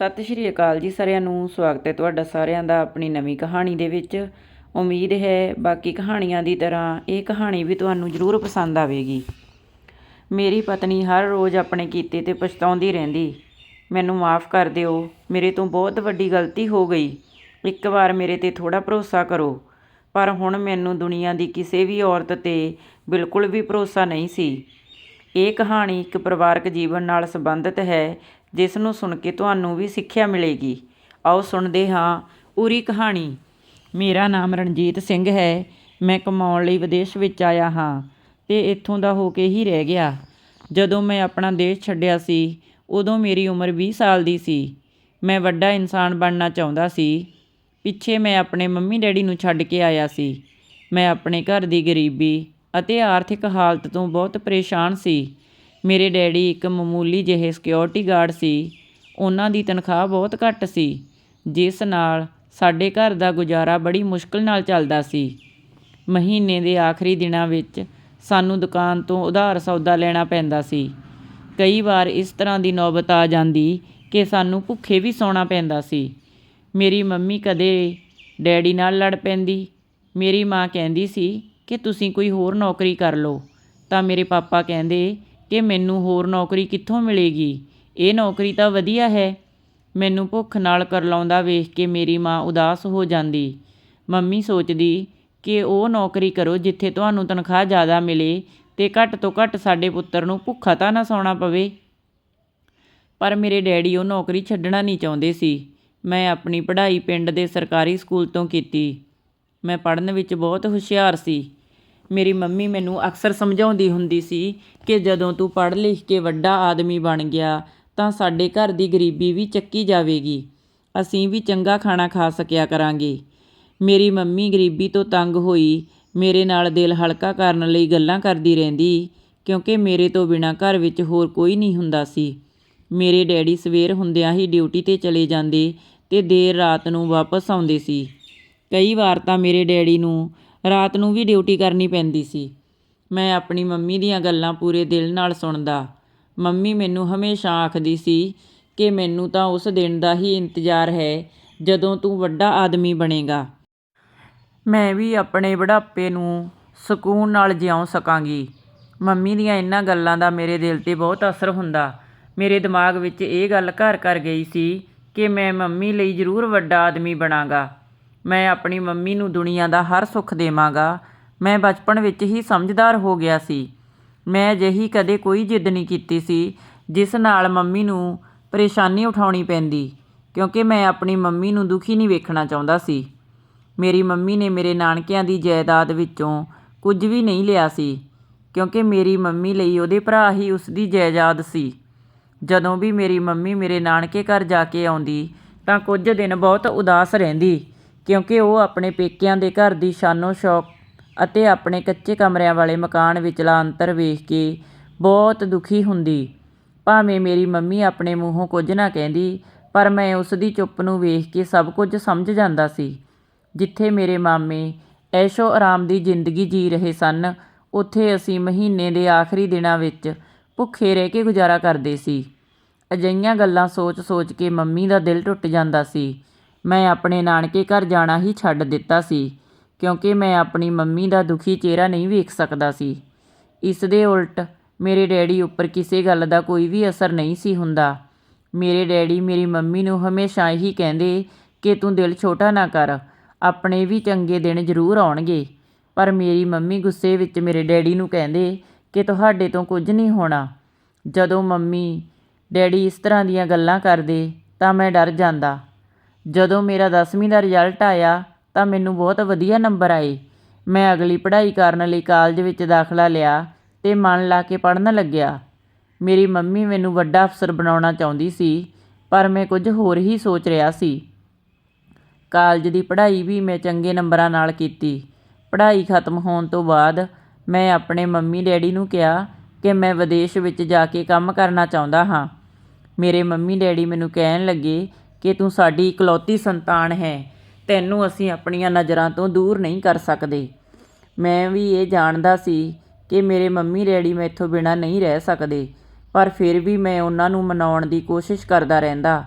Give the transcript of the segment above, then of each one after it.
ਸਤਿ ਸ਼੍ਰੀ ਅਕਾਲ ਜੀ ਸਾਰਿਆਂ ਨੂੰ, ਸਵਾਗਤ ਹੈ ਤੁਹਾਡਾ ਸਾਰਿਆਂ ਦਾ ਆਪਣੀ ਨਵੀਂ ਕਹਾਣੀ ਦੇ ਵਿੱਚ। ਉਮੀਦ ਹੈ ਬਾਕੀ ਕਹਾਣੀਆਂ ਦੀ ਤਰ੍ਹਾਂ ਇਹ ਕਹਾਣੀ ਵੀ ਤੁਹਾਨੂੰ ਜ਼ਰੂਰ ਪਸੰਦ ਆਵੇਗੀ। ਮੇਰੀ ਪਤਨੀ ਹਰ ਰੋਜ਼ ਆਪਣੇ ਕੀਤੇ ਤੇ ਪਛਤਾਉਂਦੀ ਰਹਿੰਦੀ। ਮੈਨੂੰ ਮਾਫ ਕਰ ਦਿਓ, ਮੇਰੇ ਤੋਂ ਬਹੁਤ ਵੱਡੀ ਗਲਤੀ ਹੋ ਗਈ। ਇੱਕ ਵਾਰ ਮੇਰੇ ਤੇ ਥੋੜਾ ਭਰੋਸਾ ਕਰੋ, ਪਰ ਹੁਣ ਮੈਨੂੰ ਦੁਨੀਆ ਦੀ ਕਿਸੇ ਵੀ ਔਰਤ ਤੇ ਬਿਲਕੁਲ ਵੀ ਭਰੋਸਾ ਨਹੀਂ ਸੀ। ਇਹ ਕਹਾਣੀ ਇੱਕ ਪਰਿਵਾਰਕ ਜੀਵਨ ਨਾਲ ਸੰਬੰਧਿਤ ਹੈ ਜਿਸ ਨੂੰ ਸੁਣ ਕੇ ਤੁਹਾਨੂੰ ਵੀ ਸਿੱਖਿਆ ਮਿਲੇਗੀ। ਆਓ ਸੁਣਦੇ ਹਾਂ ਪੂਰੀ ਕਹਾਣੀ। ਮੇਰਾ ਨਾਮ ਰਣਜੀਤ ਸਿੰਘ ਹੈ। ਮੈਂ ਕਮਾਉਣ ਲਈ ਵਿਦੇਸ਼ ਵਿੱਚ ਆਇਆ ਹਾਂ ਤੇ ਇੱਥੋਂ ਦਾ ਹੋ ਕੇ ਹੀ ਰਹਿ ਗਿਆ। ਜਦੋਂ ਮੈਂ ਆਪਣਾ ਦੇਸ਼ ਛੱਡਿਆ ਸੀ, ਉਦੋਂ ਮੇਰੀ ਉਮਰ 20 ਸਾਲ ਦੀ ਸੀ। ਮੈਂ ਵੱਡਾ ਇਨਸਾਨ ਬਣਨਾ ਚਾਹੁੰਦਾ ਸੀ। ਪਿੱਛੇ ਮੈਂ ਆਪਣੇ ਮੰਮੀ ਡੈਡੀ ਨੂੰ ਛੱਡ ਕੇ ਆਇਆ ਸੀ। ਮੈਂ ਆਪਣੇ ਘਰ ਦੀ ਗਰੀਬੀ ਅਤੇ ਆਰਥਿਕ ਹਾਲਤ ਤੋਂ ਬਹੁਤ ਪਰੇਸ਼ਾਨ ਸੀ। ਮੇਰੇ ਡੈਡੀ ਇੱਕ ਮਾਮੂਲੀ ਜਿਹੇ ਸਿਕਿਉਰਿਟੀ ਗਾਰਡ ਸੀ। ਉਹਨਾਂ ਦੀ ਤਨਖਾਹ ਬਹੁਤ ਘੱਟ ਸੀ, ਜਿਸ ਨਾਲ ਸਾਡੇ ਘਰ ਦਾ ਗੁਜ਼ਾਰਾ ਬੜੀ ਮੁਸ਼ਕਲ ਨਾਲ ਚੱਲਦਾ ਸੀ। ਮਹੀਨੇ ਦੇ ਆਖਰੀ ਦਿਨਾਂ ਵਿੱਚ ਸਾਨੂੰ ਦੁਕਾਨ ਤੋਂ ਉਧਾਰ ਸੌਦਾ ਲੈਣਾ ਪੈਂਦਾ ਸੀ। ਕਈ ਵਾਰ ਇਸ ਤਰ੍ਹਾਂ ਦੀ ਨੌਬਤ ਆ ਜਾਂਦੀ ਕਿ ਸਾਨੂੰ ਭੁੱਖੇ ਵੀ ਸੌਣਾ ਪੈਂਦਾ ਸੀ। ਮੇਰੀ ਮੰਮੀ ਕਦੇ ਡੈਡੀ ਨਾਲ ਲੜ ਪੈਂਦੀ। ਮੇਰੀ ਮਾਂ ਕਹਿੰਦੀ ਸੀ ਕਿ ਤੁਸੀਂ ਕੋਈ ਹੋਰ ਨੌਕਰੀ ਕਰ ਲਓ। ਤਾਂ ਮੇਰੇ ਪਾਪਾ ਕਹਿੰਦੇ ਕਿ ਮੈਨੂੰ ਹੋਰ ਨੌਕਰੀ ਕਿੱਥੋਂ ਮਿਲੇਗੀ? ਇਹ ਨੌਕਰੀ ਤਾਂ ਵਧੀਆ ਹੈ। ਮੈਨੂੰ ਭੁੱਖ ਨਾਲ ਕਰਲਾਉਂਦਾ ਵੇਖ ਕੇ ਮੇਰੀ ਮਾਂ ਉਦਾਸ ਹੋ ਜਾਂਦੀ। ਮੰਮੀ ਸੋਚਦੀ ਕਿ ਉਹ ਨੌਕਰੀ ਕਰੋ ਜਿੱਥੇ ਤੁਹਾਨੂੰ ਤਨਖਾਹ ਜ਼ਿਆਦਾ ਮਿਲੇ ਤੇ ਘੱਟ ਤੋਂ ਘੱਟ ਸਾਡੇ ਪੁੱਤਰ ਨੂੰ ਭੁੱਖਾ ਤਾਂ ਨਾ ਸੌਣਾ ਪਵੇ। ਪਰ ਮੇਰੇ ਡੈਡੀ ਉਹ ਨੌਕਰੀ ਛੱਡਣਾ ਨਹੀਂ ਚਾਹੁੰਦੇ ਸੀ। ਮੈਂ ਆਪਣੀ ਪੜ੍ਹਾਈ ਪਿੰਡ ਦੇ ਸਰਕਾਰੀ ਸਕੂਲ ਤੋਂ ਕੀਤੀ। ਮੈਂ ਪੜ੍ਹਨ ਵਿੱਚ ਬਹੁਤ ਹੁਸ਼ਿਆਰ ਸੀ। ਮੇਰੀ ਮੰਮੀ ਮੈਨੂੰ ਅਕਸਰ ਸਮਝਾਉਂਦੀ ਹੁੰਦੀ ਸੀ ਕਿ ਜਦੋਂ ਤੂੰ ਪੜ੍ਹ ਲਿਖ ਕੇ ਵੱਡਾ ਆਦਮੀ ਬਣ ਗਿਆ, ਤਾਂ ਸਾਡੇ ਘਰ ਦੀ ਗਰੀਬੀ ਵੀ ਚੱਕੀ ਜਾਵੇਗੀ। ਅਸੀਂ ਵੀ ਚੰਗਾ ਖਾਣਾ ਖਾ ਸਕਿਆ ਕਰਾਂਗੇ। ਮੇਰੀ ਮੰਮੀ ਗਰੀਬੀ ਤੋਂ ਤੰਗ ਹੋਈ, ਮੇਰੇ ਨਾਲ ਦਿਲ ਹਲਕਾ ਕਰਨ ਲਈ ਗੱਲਾਂ ਕਰਦੀ ਰਹਿੰਦੀ, ਕਿਉਂਕਿ ਮੇਰੇ ਤੋਂ ਬਿਨਾਂ ਘਰ ਵਿੱਚ ਹੋਰ ਕੋਈ ਨਹੀਂ ਹੁੰਦਾ ਸੀ। ਮੇਰੇ ਡੈਡੀ ਸਵੇਰ ਹੁੰਦਿਆਂ ਹੀ ਡਿਊਟੀ ਤੇ ਚਲੇ ਜਾਂਦੇ ਤੇ ਦੇਰ ਰਾਤ ਨੂੰ ਵਾਪਸ ਆਉਂਦੇ ਸੀ। ਕਈ ਵਾਰ ਤਾਂ ਮੇਰੇ ਡੈਡੀ ਨੂੰ ਰਾਤ ਨੂੰ ਵੀ ਡਿਊਟੀ ਕਰਨੀ ਪੈਂਦੀ ਸੀ। ਮੈਂ ਆਪਣੀ ਮੰਮੀ ਦੀਆਂ ਗੱਲਾਂ ਪੂਰੇ ਦਿਲ ਨਾਲ ਸੁਣਦਾ। ਮੰਮੀ ਮੈਨੂੰ ਹਮੇਸ਼ਾ ਆਖਦੀ ਸੀ ਕਿ ਮੈਨੂੰ ਤਾਂ ਉਸ ਦਿਨ ਦਾ ਹੀ ਇੰਤਜ਼ਾਰ ਹੈ ਜਦੋਂ ਤੂੰ ਵੱਡਾ ਆਦਮੀ ਬਣੇਗਾ। ਮੈਂ ਵੀ ਆਪਣੇ ਬੁਢਾਪੇ ਨੂੰ ਸਕੂਨ ਨਾਲ ਜਿਉਂ ਸਕਾਂਗੀ। ਮੰਮੀ ਦੀਆਂ ਇਹਨਾਂ ਗੱਲਾਂ ਦਾ ਮੇਰੇ ਦਿਲ ਤੇ ਬਹੁਤ ਅਸਰ ਹੁੰਦਾ। ਮੇਰੇ ਦਿਮਾਗ ਵਿੱਚ ਇਹ ਗੱਲ ਘਰ ਕਰ ਗਈ ਸੀ ਕਿ ਮੈਂ ਮੰਮੀ ਲਈ ਜ਼ਰੂਰ ਵੱਡਾ ਆਦਮੀ ਬਣਾਂਗਾ। ਮੈਂ ਆਪਣੀ ਮੰਮੀ ਨੂੰ ਦੁਨੀਆ ਦਾ ਹਰ ਸੁੱਖ ਦੇਵਾਂਗਾ। ਮੈਂ ਬਚਪਨ ਵਿੱਚ ਹੀ ਸਮਝਦਾਰ ਹੋ ਗਿਆ ਸੀ। ਮੈਂ ਅਜਿਹੀ ਕਦੇ ਕੋਈ ਜਿੱਦ ਨਹੀਂ ਕੀਤੀ ਸੀ, ਜਿਸ ਨਾਲ ਮੰਮੀ ਨੂੰ ਪਰੇਸ਼ਾਨੀ ਉਠਾਉਣੀ ਪੈਂਦੀ, ਕਿਉਂਕਿ ਮੈਂ ਆਪਣੀ ਮੰਮੀ ਨੂੰ ਦੁਖੀ ਨਹੀਂ ਵੇਖਣਾ ਚਾਹੁੰਦਾ ਸੀ। ਮੇਰੀ ਮੰਮੀ ਨੇ ਮੇਰੇ ਨਾਨਕਿਆਂ ਦੀ ਜਾਇਦਾਦ ਵਿੱਚੋਂ ਕੁਝ ਵੀ ਨਹੀਂ ਲਿਆ ਸੀ, ਕਿਉਂਕਿ ਮੇਰੀ ਮੰਮੀ ਲਈ ਉਹਦੇ ਭਰਾ ਹੀ ਉਸ ਦੀ ਜਾਇਦਾਦ ਸੀ। ਜਦੋਂ ਵੀ ਮੇਰੀ ਮੰਮੀ ਮੇਰੇ ਨਾਨਕੇ ਘਰ ਜਾ ਕੇ ਆਉਂਦੀ, ਤਾਂ ਕੁਝ ਦਿਨ ਬਹੁਤ ਉਦਾਸ ਰਹਿੰਦੀ। ਕਿਉਂਕਿ ਉਹ ਆਪਣੇ ਪੇਕਿਆਂ ਦੇ ਘਰ ਦੀ ਸ਼ਾਨੋ ਸ਼ੌਕ ਅਤੇ ਆਪਣੇ ਕੱਚੇ ਕਮਰਿਆਂ ਵਾਲੇ ਮਕਾਨ ਵਿਚਲਾ ਅੰਤਰ ਵੇਖ ਕੇ ਬਹੁਤ ਦੁਖੀ ਹੁੰਦੀ। ਭਾਵੇਂ ਮੇਰੀ ਮੰਮੀ ਆਪਣੇ ਮੂੰਹੋਂ ਕੁਝ ਨਾ ਕਹਿੰਦੀ, ਪਰ ਮੈਂ ਉਸ ਦੀ ਚੁੱਪ ਨੂੰ ਵੇਖ ਕੇ ਸਭ ਕੁਝ ਸਮਝ ਜਾਂਦਾ ਸੀ। ਜਿੱਥੇ ਮੇਰੇ ਮਾਮੇ ਐਸ਼ੋ ਆਰਾਮ ਦੀ ਜ਼ਿੰਦਗੀ ਜੀ ਰਹੇ ਸਨ, ਉੱਥੇ ਅਸੀਂ ਮਹੀਨੇ ਦੇ ਆਖਰੀ ਦਿਨਾਂ ਵਿੱਚ ਭੁੱਖੇ ਰਹਿ ਕੇ ਗੁਜ਼ਾਰਾ ਕਰਦੇ ਸੀ। ਅਜਿਹੀਆਂ ਗੱਲਾਂ ਸੋਚ-ਸੋਚ ਕੇ ਮੰਮੀ ਦਾ ਦਿਲ ਟੁੱਟ ਜਾਂਦਾ ਸੀ। ਮੈਂ ਆਪਣੇ ਨਾਨਕੇ ਘਰ ਜਾਣਾ ਹੀ ਛੱਡ ਦਿੱਤਾ ਸੀ, ਕਿਉਂਕਿ ਮੈਂ ਆਪਣੀ ਮੰਮੀ ਦਾ ਦੁਖੀ ਚਿਹਰਾ ਨਹੀਂ ਵੇਖ ਸਕਦਾ ਸੀ। ਇਸ ਦੇ ਉਲਟ ਮੇਰੇ ਡੈਡੀ ਉੱਪਰ ਕਿਸੇ ਗੱਲ ਦਾ ਕੋਈ ਵੀ ਅਸਰ ਨਹੀਂ ਸੀ ਹੁੰਦਾ। ਮੇਰੇ ਡੈਡੀ ਮੇਰੀ ਮੰਮੀ ਨੂੰ ਹਮੇਸ਼ਾ ਇਹੀ ਕਹਿੰਦੇ ਕਿ ਤੂੰ ਦਿਲ ਛੋਟਾ ਨਾ ਕਰ, ਆਪਣੇ ਵੀ ਚੰਗੇ ਦਿਨ ਜ਼ਰੂਰ ਆਉਣਗੇ। ਪਰ ਮੇਰੀ ਮੰਮੀ ਗੁੱਸੇ ਵਿੱਚ ਮੇਰੇ ਡੈਡੀ ਨੂੰ ਕਹਿੰਦੇ ਕਿ ਤੁਹਾਡੇ ਤੋਂ ਕੁਝ ਨਹੀਂ ਹੋਣਾ। ਜਦੋਂ ਮੰਮੀ ਡੈਡੀ ਇਸ ਤਰ੍ਹਾਂ ਦੀਆਂ ਗੱਲਾਂ ਕਰਦੇ ਤਾਂ ਮੈਂ ਡਰ ਜਾਂਦਾ। ਜਦੋਂ ਮੇਰਾ 10ਵੀਂ ਦਾ ਰਿਜ਼ਲਟ ਆਇਆ ਤਾਂ ਮੈਨੂੰ ਬਹੁਤ ਵਧੀਆ ਨੰਬਰ ਆਏ। ਮੈਂ ਅਗਲੀ ਪੜ੍ਹਾਈ ਕਰਨ ਲਈ ਕਾਲਜ ਵਿੱਚ ਦਾਖਲਾ ਲਿਆ ਅਤੇ ਮਨ ਲਾ ਕੇ ਪੜ੍ਹਨ ਲੱਗਿਆ। ਮੇਰੀ ਮੰਮੀ ਮੈਨੂੰ ਵੱਡਾ ਅਫਸਰ ਬਣਾਉਣਾ ਚਾਹੁੰਦੀ ਸੀ, ਪਰ ਮੈਂ ਕੁਝ ਹੋਰ ਹੀ ਸੋਚ ਰਿਹਾ ਸੀ। ਕਾਲਜ ਦੀ ਪੜ੍ਹਾਈ ਵੀ ਮੈਂ ਚੰਗੇ ਨੰਬਰਾਂ ਨਾਲ ਕੀਤੀ। ਪੜ੍ਹਾਈ ਖਤਮ ਹੋਣ ਤੋਂ ਬਾਅਦ ਮੈਂ ਆਪਣੇ ਮੰਮੀ ਡੈਡੀ ਨੂੰ ਕਿਹਾ ਕਿ ਮੈਂ ਵਿਦੇਸ਼ ਵਿੱਚ ਜਾ ਕੇ ਕੰਮ ਕਰਨਾ ਚਾਹੁੰਦਾ ਹਾਂ। ਮੇਰੇ ਮੰਮੀ ਡੈਡੀ ਮੈਨੂੰ ਕਹਿਣ ਲੱਗੇ ਕਿ ਤੂੰ ਸਾਡੀ ਇਕਲੌਤੀ ਸੰਤਾਨ ਹੈ। ਤੈਨੂੰ ਅਸੀਂ ਆਪਣੀਆਂ ਨਜ਼ਰਾਂ ਤੋਂ ਦੂਰ ਨਹੀਂ ਕਰ ਸਕਦੇ। ਮੈਂ ਵੀ ਇਹ ਜਾਣਦਾ ਸੀ ਕਿ ਮੇਰੇ ਮੰਮੀ ਡੈਡੀ ਮੈਥੋਂ ਬਿਨਾਂ ਨਹੀਂ ਰਹਿ ਸਕਦੇ, ਪਰ ਫਿਰ ਵੀ ਮੈਂ ਉਹਨਾਂ ਨੂੰ ਮਨਾਉਣ ਦੀ ਕੋਸ਼ਿਸ਼ ਕਰਦਾ ਰਹਿੰਦਾ।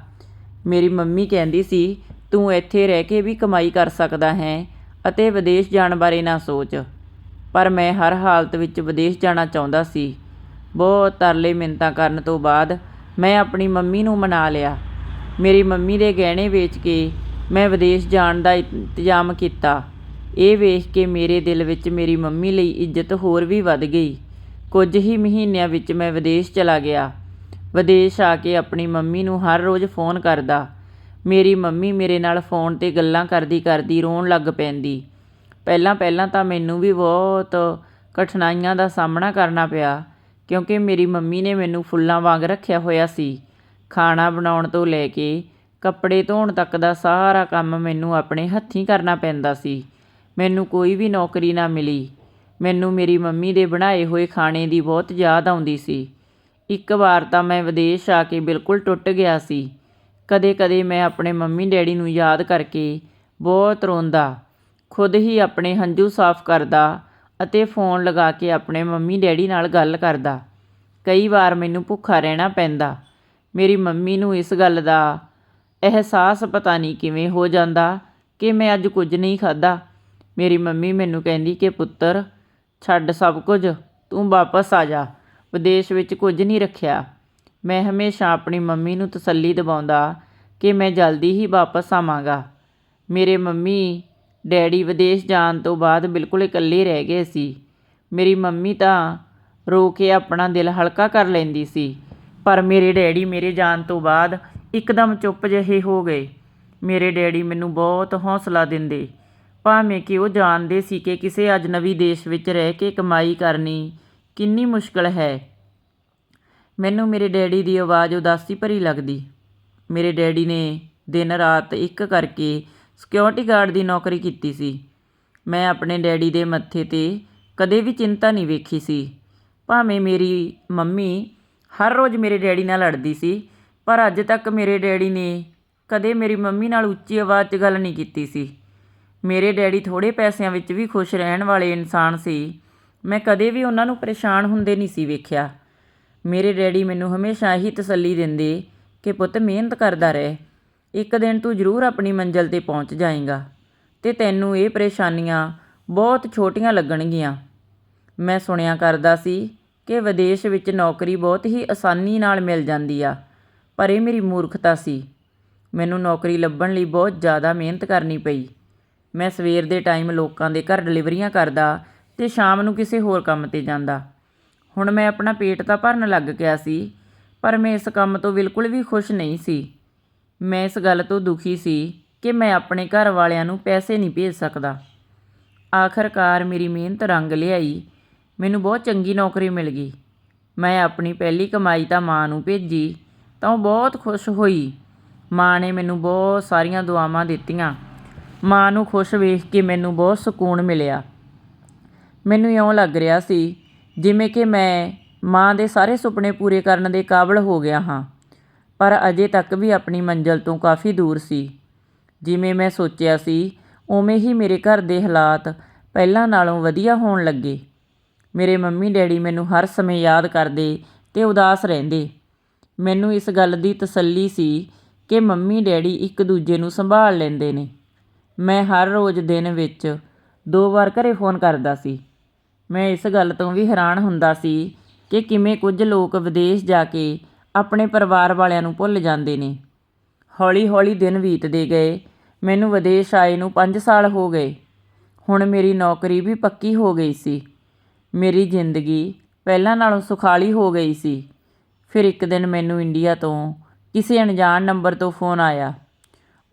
ਮੇਰੀ ਮੰਮੀ ਕਹਿੰਦੀ ਸੀ, ਤੂੰ ਇੱਥੇ ਰਹਿ ਕੇ ਵੀ ਕਮਾਈ ਕਰ ਸਕਦਾ ਹੈ ਅਤੇ ਵਿਦੇਸ਼ ਜਾਣ ਬਾਰੇ ਨਾ ਸੋਚ। ਪਰ ਮੈਂ ਹਰ ਹਾਲਤ ਵਿੱਚ ਵਿਦੇਸ਼ ਜਾਣਾ ਚਾਹੁੰਦਾ ਸੀ। ਬਹੁਤ ਤਰਲੇ ਮਿੰਨਤਾਂ ਕਰਨ ਤੋਂ ਬਾਅਦ ਮੈਂ ਆਪਣੀ ਮੰਮੀ ਨੂੰ ਮਨਾ ਲਿਆ। ਮੇਰੀ ਮੰਮੀ ਦੇ ਗਹਿਣੇ ਵੇਚ ਕੇ ਮੈਂ ਵਿਦੇਸ਼ ਜਾਣ ਦਾ ਇੰਤਜ਼ਾਮ ਕੀਤਾ। ਇਹ ਵੇਖ ਕੇ ਮੇਰੇ ਦਿਲ ਵਿੱਚ ਮੇਰੀ ਮੰਮੀ ਲਈ ਇੱਜ਼ਤ ਹੋਰ ਵੀ ਵੱਧ ਗਈ। ਕੁਝ ਹੀ ਮਹੀਨਿਆਂ ਵਿੱਚ ਮੈਂ ਵਿਦੇਸ਼ ਚਲਾ ਗਿਆ। ਵਿਦੇਸ਼ ਆ ਕੇ ਆਪਣੀ ਮੰਮੀ ਨੂੰ ਹਰ ਰੋਜ਼ ਫੋਨ ਕਰਦਾ। ਮੇਰੀ ਮੰਮੀ ਮੇਰੇ ਨਾਲ ਫੋਨ ਤੇ ਗੱਲਾਂ ਕਰਦੀ ਕਰਦੀ ਰੋਣ ਲੱਗ ਪੈਂਦੀ। ਪਹਿਲਾਂ ਪਹਿਲਾਂ ਤਾਂ ਮੈਨੂੰ ਵੀ ਬਹੁਤ ਕਠਿਨਾਈਆਂ ਦਾ ਸਾਹਮਣਾ ਕਰਨਾ ਪਿਆ, ਕਿਉਂਕਿ ਮੇਰੀ ਮੰਮੀ ਨੇ ਮੈਨੂੰ ਫੁੱਲਾਂ ਵਾਂਗ ਰੱਖਿਆ ਹੋਇਆ ਸੀ। ਖਾਣਾ ਬਣਾਉਣ ਤੋਂ ਲੈ ਕੇ ਕੱਪੜੇ ਧੋਣ ਤੱਕ ਦਾ ਸਾਰਾ ਕੰਮ ਮੈਨੂੰ ਆਪਣੇ ਹੱਥੀਂ ਕਰਨਾ ਪੈਂਦਾ ਸੀ। ਮੈਨੂੰ ਕੋਈ ਵੀ ਨੌਕਰੀ ਨਾ ਮਿਲੀ। ਮੈਨੂੰ ਮੇਰੀ ਮੰਮੀ ਦੇ ਬਣਾਏ ਹੋਏ ਖਾਣੇ ਦੀ ਬਹੁਤ ਯਾਦ ਆਉਂਦੀ ਸੀ। ਇੱਕ ਵਾਰ ਤਾਂ ਮੈਂ ਵਿਦੇਸ਼ ਆ ਕੇ ਬਿਲਕੁਲ ਟੁੱਟ ਗਿਆ ਸੀ। ਕਦੇ-ਕਦੇ ਮੈਂ ਆਪਣੇ ਮੰਮੀ ਡੈਡੀ ਨੂੰ ਯਾਦ ਕਰਕੇ ਬਹੁਤ ਰੋਂਦਾ, ਖੁਦ ਹੀ ਆਪਣੇ ਹੰਝੂ ਸਾਫ਼ ਕਰਦਾ ਅਤੇ ਫੋਨ ਲਗਾ ਕੇ ਆਪਣੇ ਮੰਮੀ ਡੈਡੀ ਨਾਲ ਗੱਲ ਕਰਦਾ। ਕਈ ਵਾਰ ਮੈਨੂੰ ਭੁੱਖਾ ਰਹਿਣਾ ਪੈਂਦਾ। ਮੇਰੀ ਮੰਮੀ ਨੂੰ ਇਸ ਗੱਲ ਦਾ ਅਹਿਸਾਸ ਪਤਾ ਨਹੀਂ ਕਿਵੇਂ ਹੋ ਜਾਂਦਾ ਕਿ ਮੈਂ ਅੱਜ ਕੁਝ ਨਹੀਂ ਖਾਧਾ। ਮੇਰੀ ਮੰਮੀ ਮੈਨੂੰ ਕਹਿੰਦੀ ਕਿ, ਪੁੱਤਰ, ਛੱਡ ਸਭ ਕੁਝ, ਤੂੰ ਵਾਪਸ ਆ ਜਾ। ਵਿਦੇਸ਼ ਵਿੱਚ ਕੁਝ ਨਹੀਂ ਰੱਖਿਆ। ਮੈਂ ਹਮੇਸ਼ਾ ਆਪਣੀ ਮੰਮੀ ਨੂੰ ਤਸੱਲੀ ਦਿਵਾਉਂਦਾ ਕਿ ਮੈਂ ਜਲਦੀ ਹੀ ਵਾਪਸ ਆਵਾਂਗਾ। ਮੇਰੇ ਮੰਮੀ, ਡੈਡੀ ਵਿਦੇਸ਼ ਜਾਣ ਤੋਂ ਬਾਅਦ ਬਿਲਕੁਲ ਇਕੱਲੇ ਰਹਿ ਗਏ ਸੀ। ਮੇਰੀ ਮੰਮੀ ਤਾਂ ਰੋ ਕੇ ਆਪਣਾ ਦਿਲ ਹਲਕਾ ਕਰ ਲੈਂਦੀ ਸੀ। ਪਰ ਮੇਰੇ ਡੈਡੀ ਮੇਰੇ ਜਾਣ ਤੋਂ ਬਾਅਦ ਇੱਕਦਮ ਚੁੱਪ ਜਿਹੇ ਹੋ ਗਏ। ਮੇਰੇ ਡੈਡੀ ਮੈਨੂੰ ਬਹੁਤ ਹੌਸਲਾ ਦਿੰਦੇ। ਭਾਵੇਂ ਕਿ ਉਹ ਜਾਣਦੇ ਸੀ ਕਿ ਕਿਸੇ ਅਜਨਬੀ ਦੇਸ਼ ਵਿੱਚ ਰਹਿ ਕੇ ਕਮਾਈ ਕਰਨੀ ਕਿੰਨੀ ਮੁਸ਼ਕਲ ਹੈ। ਮੈਨੂੰ ਮੇਰੇ ਡੈਡੀ ਦੀ ਆਵਾਜ਼ ਉਦਾਸੀ ਭਰੀ ਲੱਗਦੀ। ਮੇਰੇ ਡੈਡੀ ਨੇ ਦਿਨ ਰਾਤ ਇੱਕ ਕਰਕੇ ਸਿਕਿਉਰਿਟੀ ਗਾਰਡ ਦੀ ਨੌਕਰੀ ਕੀਤੀ ਸੀ। ਮੈਂ ਆਪਣੇ ਡੈਡੀ ਦੇ ਮੱਥੇ ਤੇ ਕਦੇ ਵੀ ਚਿੰਤਾ ਨਹੀਂ ਵੇਖੀ ਸੀ। ਭਾਵੇਂ ਮੇਰੀ ਮੰਮੀ ਹਰ ਰੋਜ਼ ਮੇਰੇ ਡੈਡੀ ਨਾਲ ਲੜਦੀ ਸੀ, ਪਰ ਅੱਜ ਤੱਕ ਮੇਰੇ ਡੈਡੀ ਨੇ ਕਦੇ ਮੇਰੀ ਮੰਮੀ ਨਾਲ ਉੱਚੀ ਆਵਾਜ਼ 'ਚ ਗੱਲ ਨਹੀਂ ਕੀਤੀ ਸੀ। ਮੇਰੇ ਡੈਡੀ ਥੋੜ੍ਹੇ ਪੈਸਿਆਂ ਵਿੱਚ ਵੀ ਖੁਸ਼ ਰਹਿਣ ਵਾਲੇ ਇਨਸਾਨ ਸੀ। ਮੈਂ ਕਦੇ ਵੀ ਉਹਨਾਂ ਨੂੰ ਪਰੇਸ਼ਾਨ ਹੁੰਦੇ ਨਹੀਂ ਸੀ ਵੇਖਿਆ। ਮੇਰੇ ਡੈਡੀ ਮੈਨੂੰ ਹਮੇਸ਼ਾ ਹੀ ਤਸੱਲੀ ਦਿੰਦੇ ਕਿ ਪੁੱਤ ਮਿਹਨਤ ਕਰਦਾ ਰਹਿ। ਇੱਕ ਦਿਨ ਤੂੰ ਜ਼ਰੂਰ ਆਪਣੀ ਮੰਜ਼ਿਲ ਤੇ ਪਹੁੰਚ ਜਾਏਗਾ ਤੇ ਤੈਨੂੰ ਇਹ ਪਰੇਸ਼ਾਨੀਆਂ ਬਹੁਤ ਛੋਟੀਆਂ ਲੱਗਣਗੀਆਂ। ਮੈਂ ਸੁਣਿਆ ਕਰਦਾ ਸੀ ਕਿ ਵਿਦੇਸ਼ ਵਿੱਚ ਨੌਕਰੀ ਬਹੁਤ ਹੀ ਆਸਾਨੀ ਨਾਲ ਮਿਲ ਜਾਂਦੀ ਆ। ਪਰ ਇਹ ਮੇਰੀ ਮੂਰਖਤਾ ਸੀ। ਮੈਨੂੰ ਨੌਕਰੀ ਲੱਭਣ ਲਈ ਬਹੁਤ ਜ਼ਿਆਦਾ ਮਿਹਨਤ ਕਰਨੀ ਪਈ। ਮੈਂ ਸਵੇਰ ਦੇ ਟਾਈਮ ਲੋਕਾਂ ਦੇ ਘਰ ਡਿਲੀਵਰੀਆਂ ਕਰਦਾ ਅਤੇ ਸ਼ਾਮ ਨੂੰ ਕਿਸੇ ਹੋਰ ਕੰਮ ਤੇ ਜਾਂਦਾ। ਹੁਣ ਮੈਂ ਆਪਣਾ ਪੇਟ ਤਾਂ ਭਰਨ ਲੱਗ ਗਿਆ ਸੀ, ਪਰ ਮੈਂ ਇਸ ਕੰਮ ਤੋਂ ਬਿਲਕੁਲ ਵੀ ਖੁਸ਼ ਨਹੀਂ ਸੀ। ਮੈਂ ਇਸ ਗੱਲ ਤੋਂ ਦੁਖੀ ਸੀ ਕਿ ਮੈਂ ਆਪਣੇ ਘਰ ਵਾਲਿਆਂ ਨੂੰ ਪੈਸੇ ਨਹੀਂ ਭੇਜ ਸਕਦਾ। ਆਖਰਕਾਰ ਮੇਰੀ ਮਿਹਨਤ ਰੰਗ ਲਿਆਈ ਮੈਨੂੰ ਬਹੁਤ ਚੰਗੀ ਨੌਕਰੀ ਮਿਲ ਗਈ। ਮੈਂ ਆਪਣੀ ਪਹਿਲੀ ਕਮਾਈ ਤਾਂ ਮਾਂ ਨੂੰ ਭੇਜੀ, ਤਾਂ ਉਹ ਬਹੁਤ ਖੁਸ਼ ਹੋਈ। ਮਾਂ ਨੇ ਮੈਨੂੰ ਬਹੁਤ ਸਾਰੀਆਂ ਦੁਆਵਾਂ ਦਿੱਤੀਆਂ। ਮਾਂ ਨੂੰ ਖੁਸ਼ ਵੇਖ ਕੇ ਮੈਨੂੰ ਬਹੁਤ ਸਕੂਨ ਮਿਲਿਆ। ਮੈਨੂੰ ਇਉਂ ਲੱਗ ਰਿਹਾ ਸੀ, ਜਿਵੇਂ ਕਿ ਮੈਂ ਮਾਂ ਦੇ ਸਾਰੇ ਸੁਪਨੇ ਪੂਰੇ ਕਰਨ ਦੇ ਕਾਬਲ ਹੋ ਗਿਆ ਹਾਂ। ਪਰ ਅਜੇ ਤੱਕ ਵੀ ਆਪਣੀ ਮੰਜ਼ਿਲ ਤੋਂ ਕਾਫੀ ਦੂਰ ਸੀ। ਜਿਵੇਂ ਮੈਂ ਸੋਚਿਆ ਸੀ, ਉਵੇਂ ਹੀ ਮੇਰੇ ਘਰ ਦੇ ਹਾਲਾਤ ਪਹਿਲਾਂ ਨਾਲੋਂ ਵਧੀਆ ਹੋਣ ਲੱਗੇ। ਮੇਰੇ ਮੰਮੀ ਡੈਡੀ ਮੈਨੂੰ ਹਰ ਸਮੇਂ ਯਾਦ ਕਰਦੇ ਅਤੇ ਉਦਾਸ ਰਹਿੰਦੇ। ਮੈਨੂੰ ਇਸ ਗੱਲ ਦੀ ਤਸੱਲੀ ਸੀ ਕਿ ਮੰਮੀ ਡੈਡੀ ਇੱਕ ਦੂਜੇ ਨੂੰ ਸੰਭਾਲ ਲੈਂਦੇ ਨੇ। ਮੈਂ ਹਰ ਰੋਜ਼ ਦਿਨ ਵਿੱਚ ਦੋ ਵਾਰ ਘਰੇ ਫੋਨ ਕਰਦਾ ਸੀ। ਮੈਂ ਇਸ ਗੱਲ ਤੋਂ ਵੀ ਹੈਰਾਨ ਹੁੰਦਾ ਸੀ ਕਿ ਕਿਵੇਂ ਕੁਝ ਲੋਕ ਵਿਦੇਸ਼ ਜਾ ਕੇ ਆਪਣੇ ਪਰਿਵਾਰ ਵਾਲਿਆਂ ਨੂੰ ਭੁੱਲ ਜਾਂਦੇ ਨੇ। ਹੌਲੀ-ਹੌਲੀ ਦਿਨ ਬੀਤਦੇ ਗਏ। ਮੈਨੂੰ ਵਿਦੇਸ਼ ਆਏ ਨੂੰ 5 ਸਾਲ ਹੋ ਗਏ। ਹੁਣ ਮੇਰੀ ਨੌਕਰੀ ਵੀ ਪੱਕੀ ਹੋ ਗਈ ਸੀ। ਮੇਰੀ ਜ਼ਿੰਦਗੀ ਪਹਿਲਾਂ ਨਾਲੋਂ ਸੁਖਾਲੀ ਹੋ ਗਈ ਸੀ। ਫਿਰ ਇੱਕ ਦਿਨ ਮੈਨੂੰ ਇੰਡੀਆ ਤੋਂ ਕਿਸੇ ਅਣਜਾਣ ਨੰਬਰ ਤੋਂ ਫੋਨ ਆਇਆ।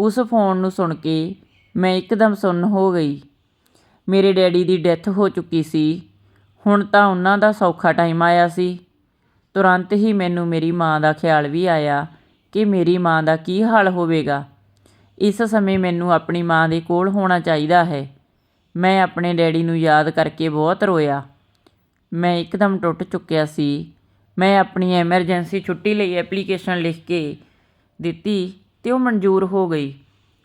ਉਸ ਫੋਨ ਨੂੰ ਸੁਣ ਕੇ ਮੈਂ ਇੱਕਦਮ ਸੁੰਨ ਹੋ ਗਈ। ਮੇਰੇ ਡੈਡੀ ਦੀ ਡੈਥ ਹੋ ਚੁੱਕੀ ਸੀ। ਹੁਣ ਤਾਂ ਉਹਨਾਂ ਦਾ ਸੌਖਾ ਟਾਈਮ ਆਇਆ ਸੀ। ਤੁਰੰਤ ਹੀ ਮੈਨੂੰ ਮੇਰੀ ਮਾਂ ਦਾ ਖਿਆਲ ਵੀ ਆਇਆ ਕਿ ਮੇਰੀ ਮਾਂ ਦਾ ਕੀ ਹਾਲ ਹੋਵੇਗਾ। ਇਸ ਸਮੇਂ ਮੈਨੂੰ ਆਪਣੀ ਮਾਂ ਦੇ ਕੋਲ ਹੋਣਾ ਚਾਹੀਦਾ ਹੈ। ਮੈਂ ਆਪਣੇ ਡੈਡੀ ਨੂੰ ਯਾਦ ਕਰਕੇ ਬਹੁਤ ਰੋਇਆ। ਮੈਂ ਇੱਕਦਮ ਟੁੱਟ ਚੁੱਕਿਆ ਸੀ। ਮੈਂ ਆਪਣੀ ਐਮਰਜੈਂਸੀ ਛੁੱਟੀ ਲਈ ਐਪਲੀਕੇਸ਼ਨ ਲਿਖ ਕੇ ਦਿੱਤੀ ਤੇ ਉਹ ਮਨਜ਼ੂਰ ਹੋ ਗਈ।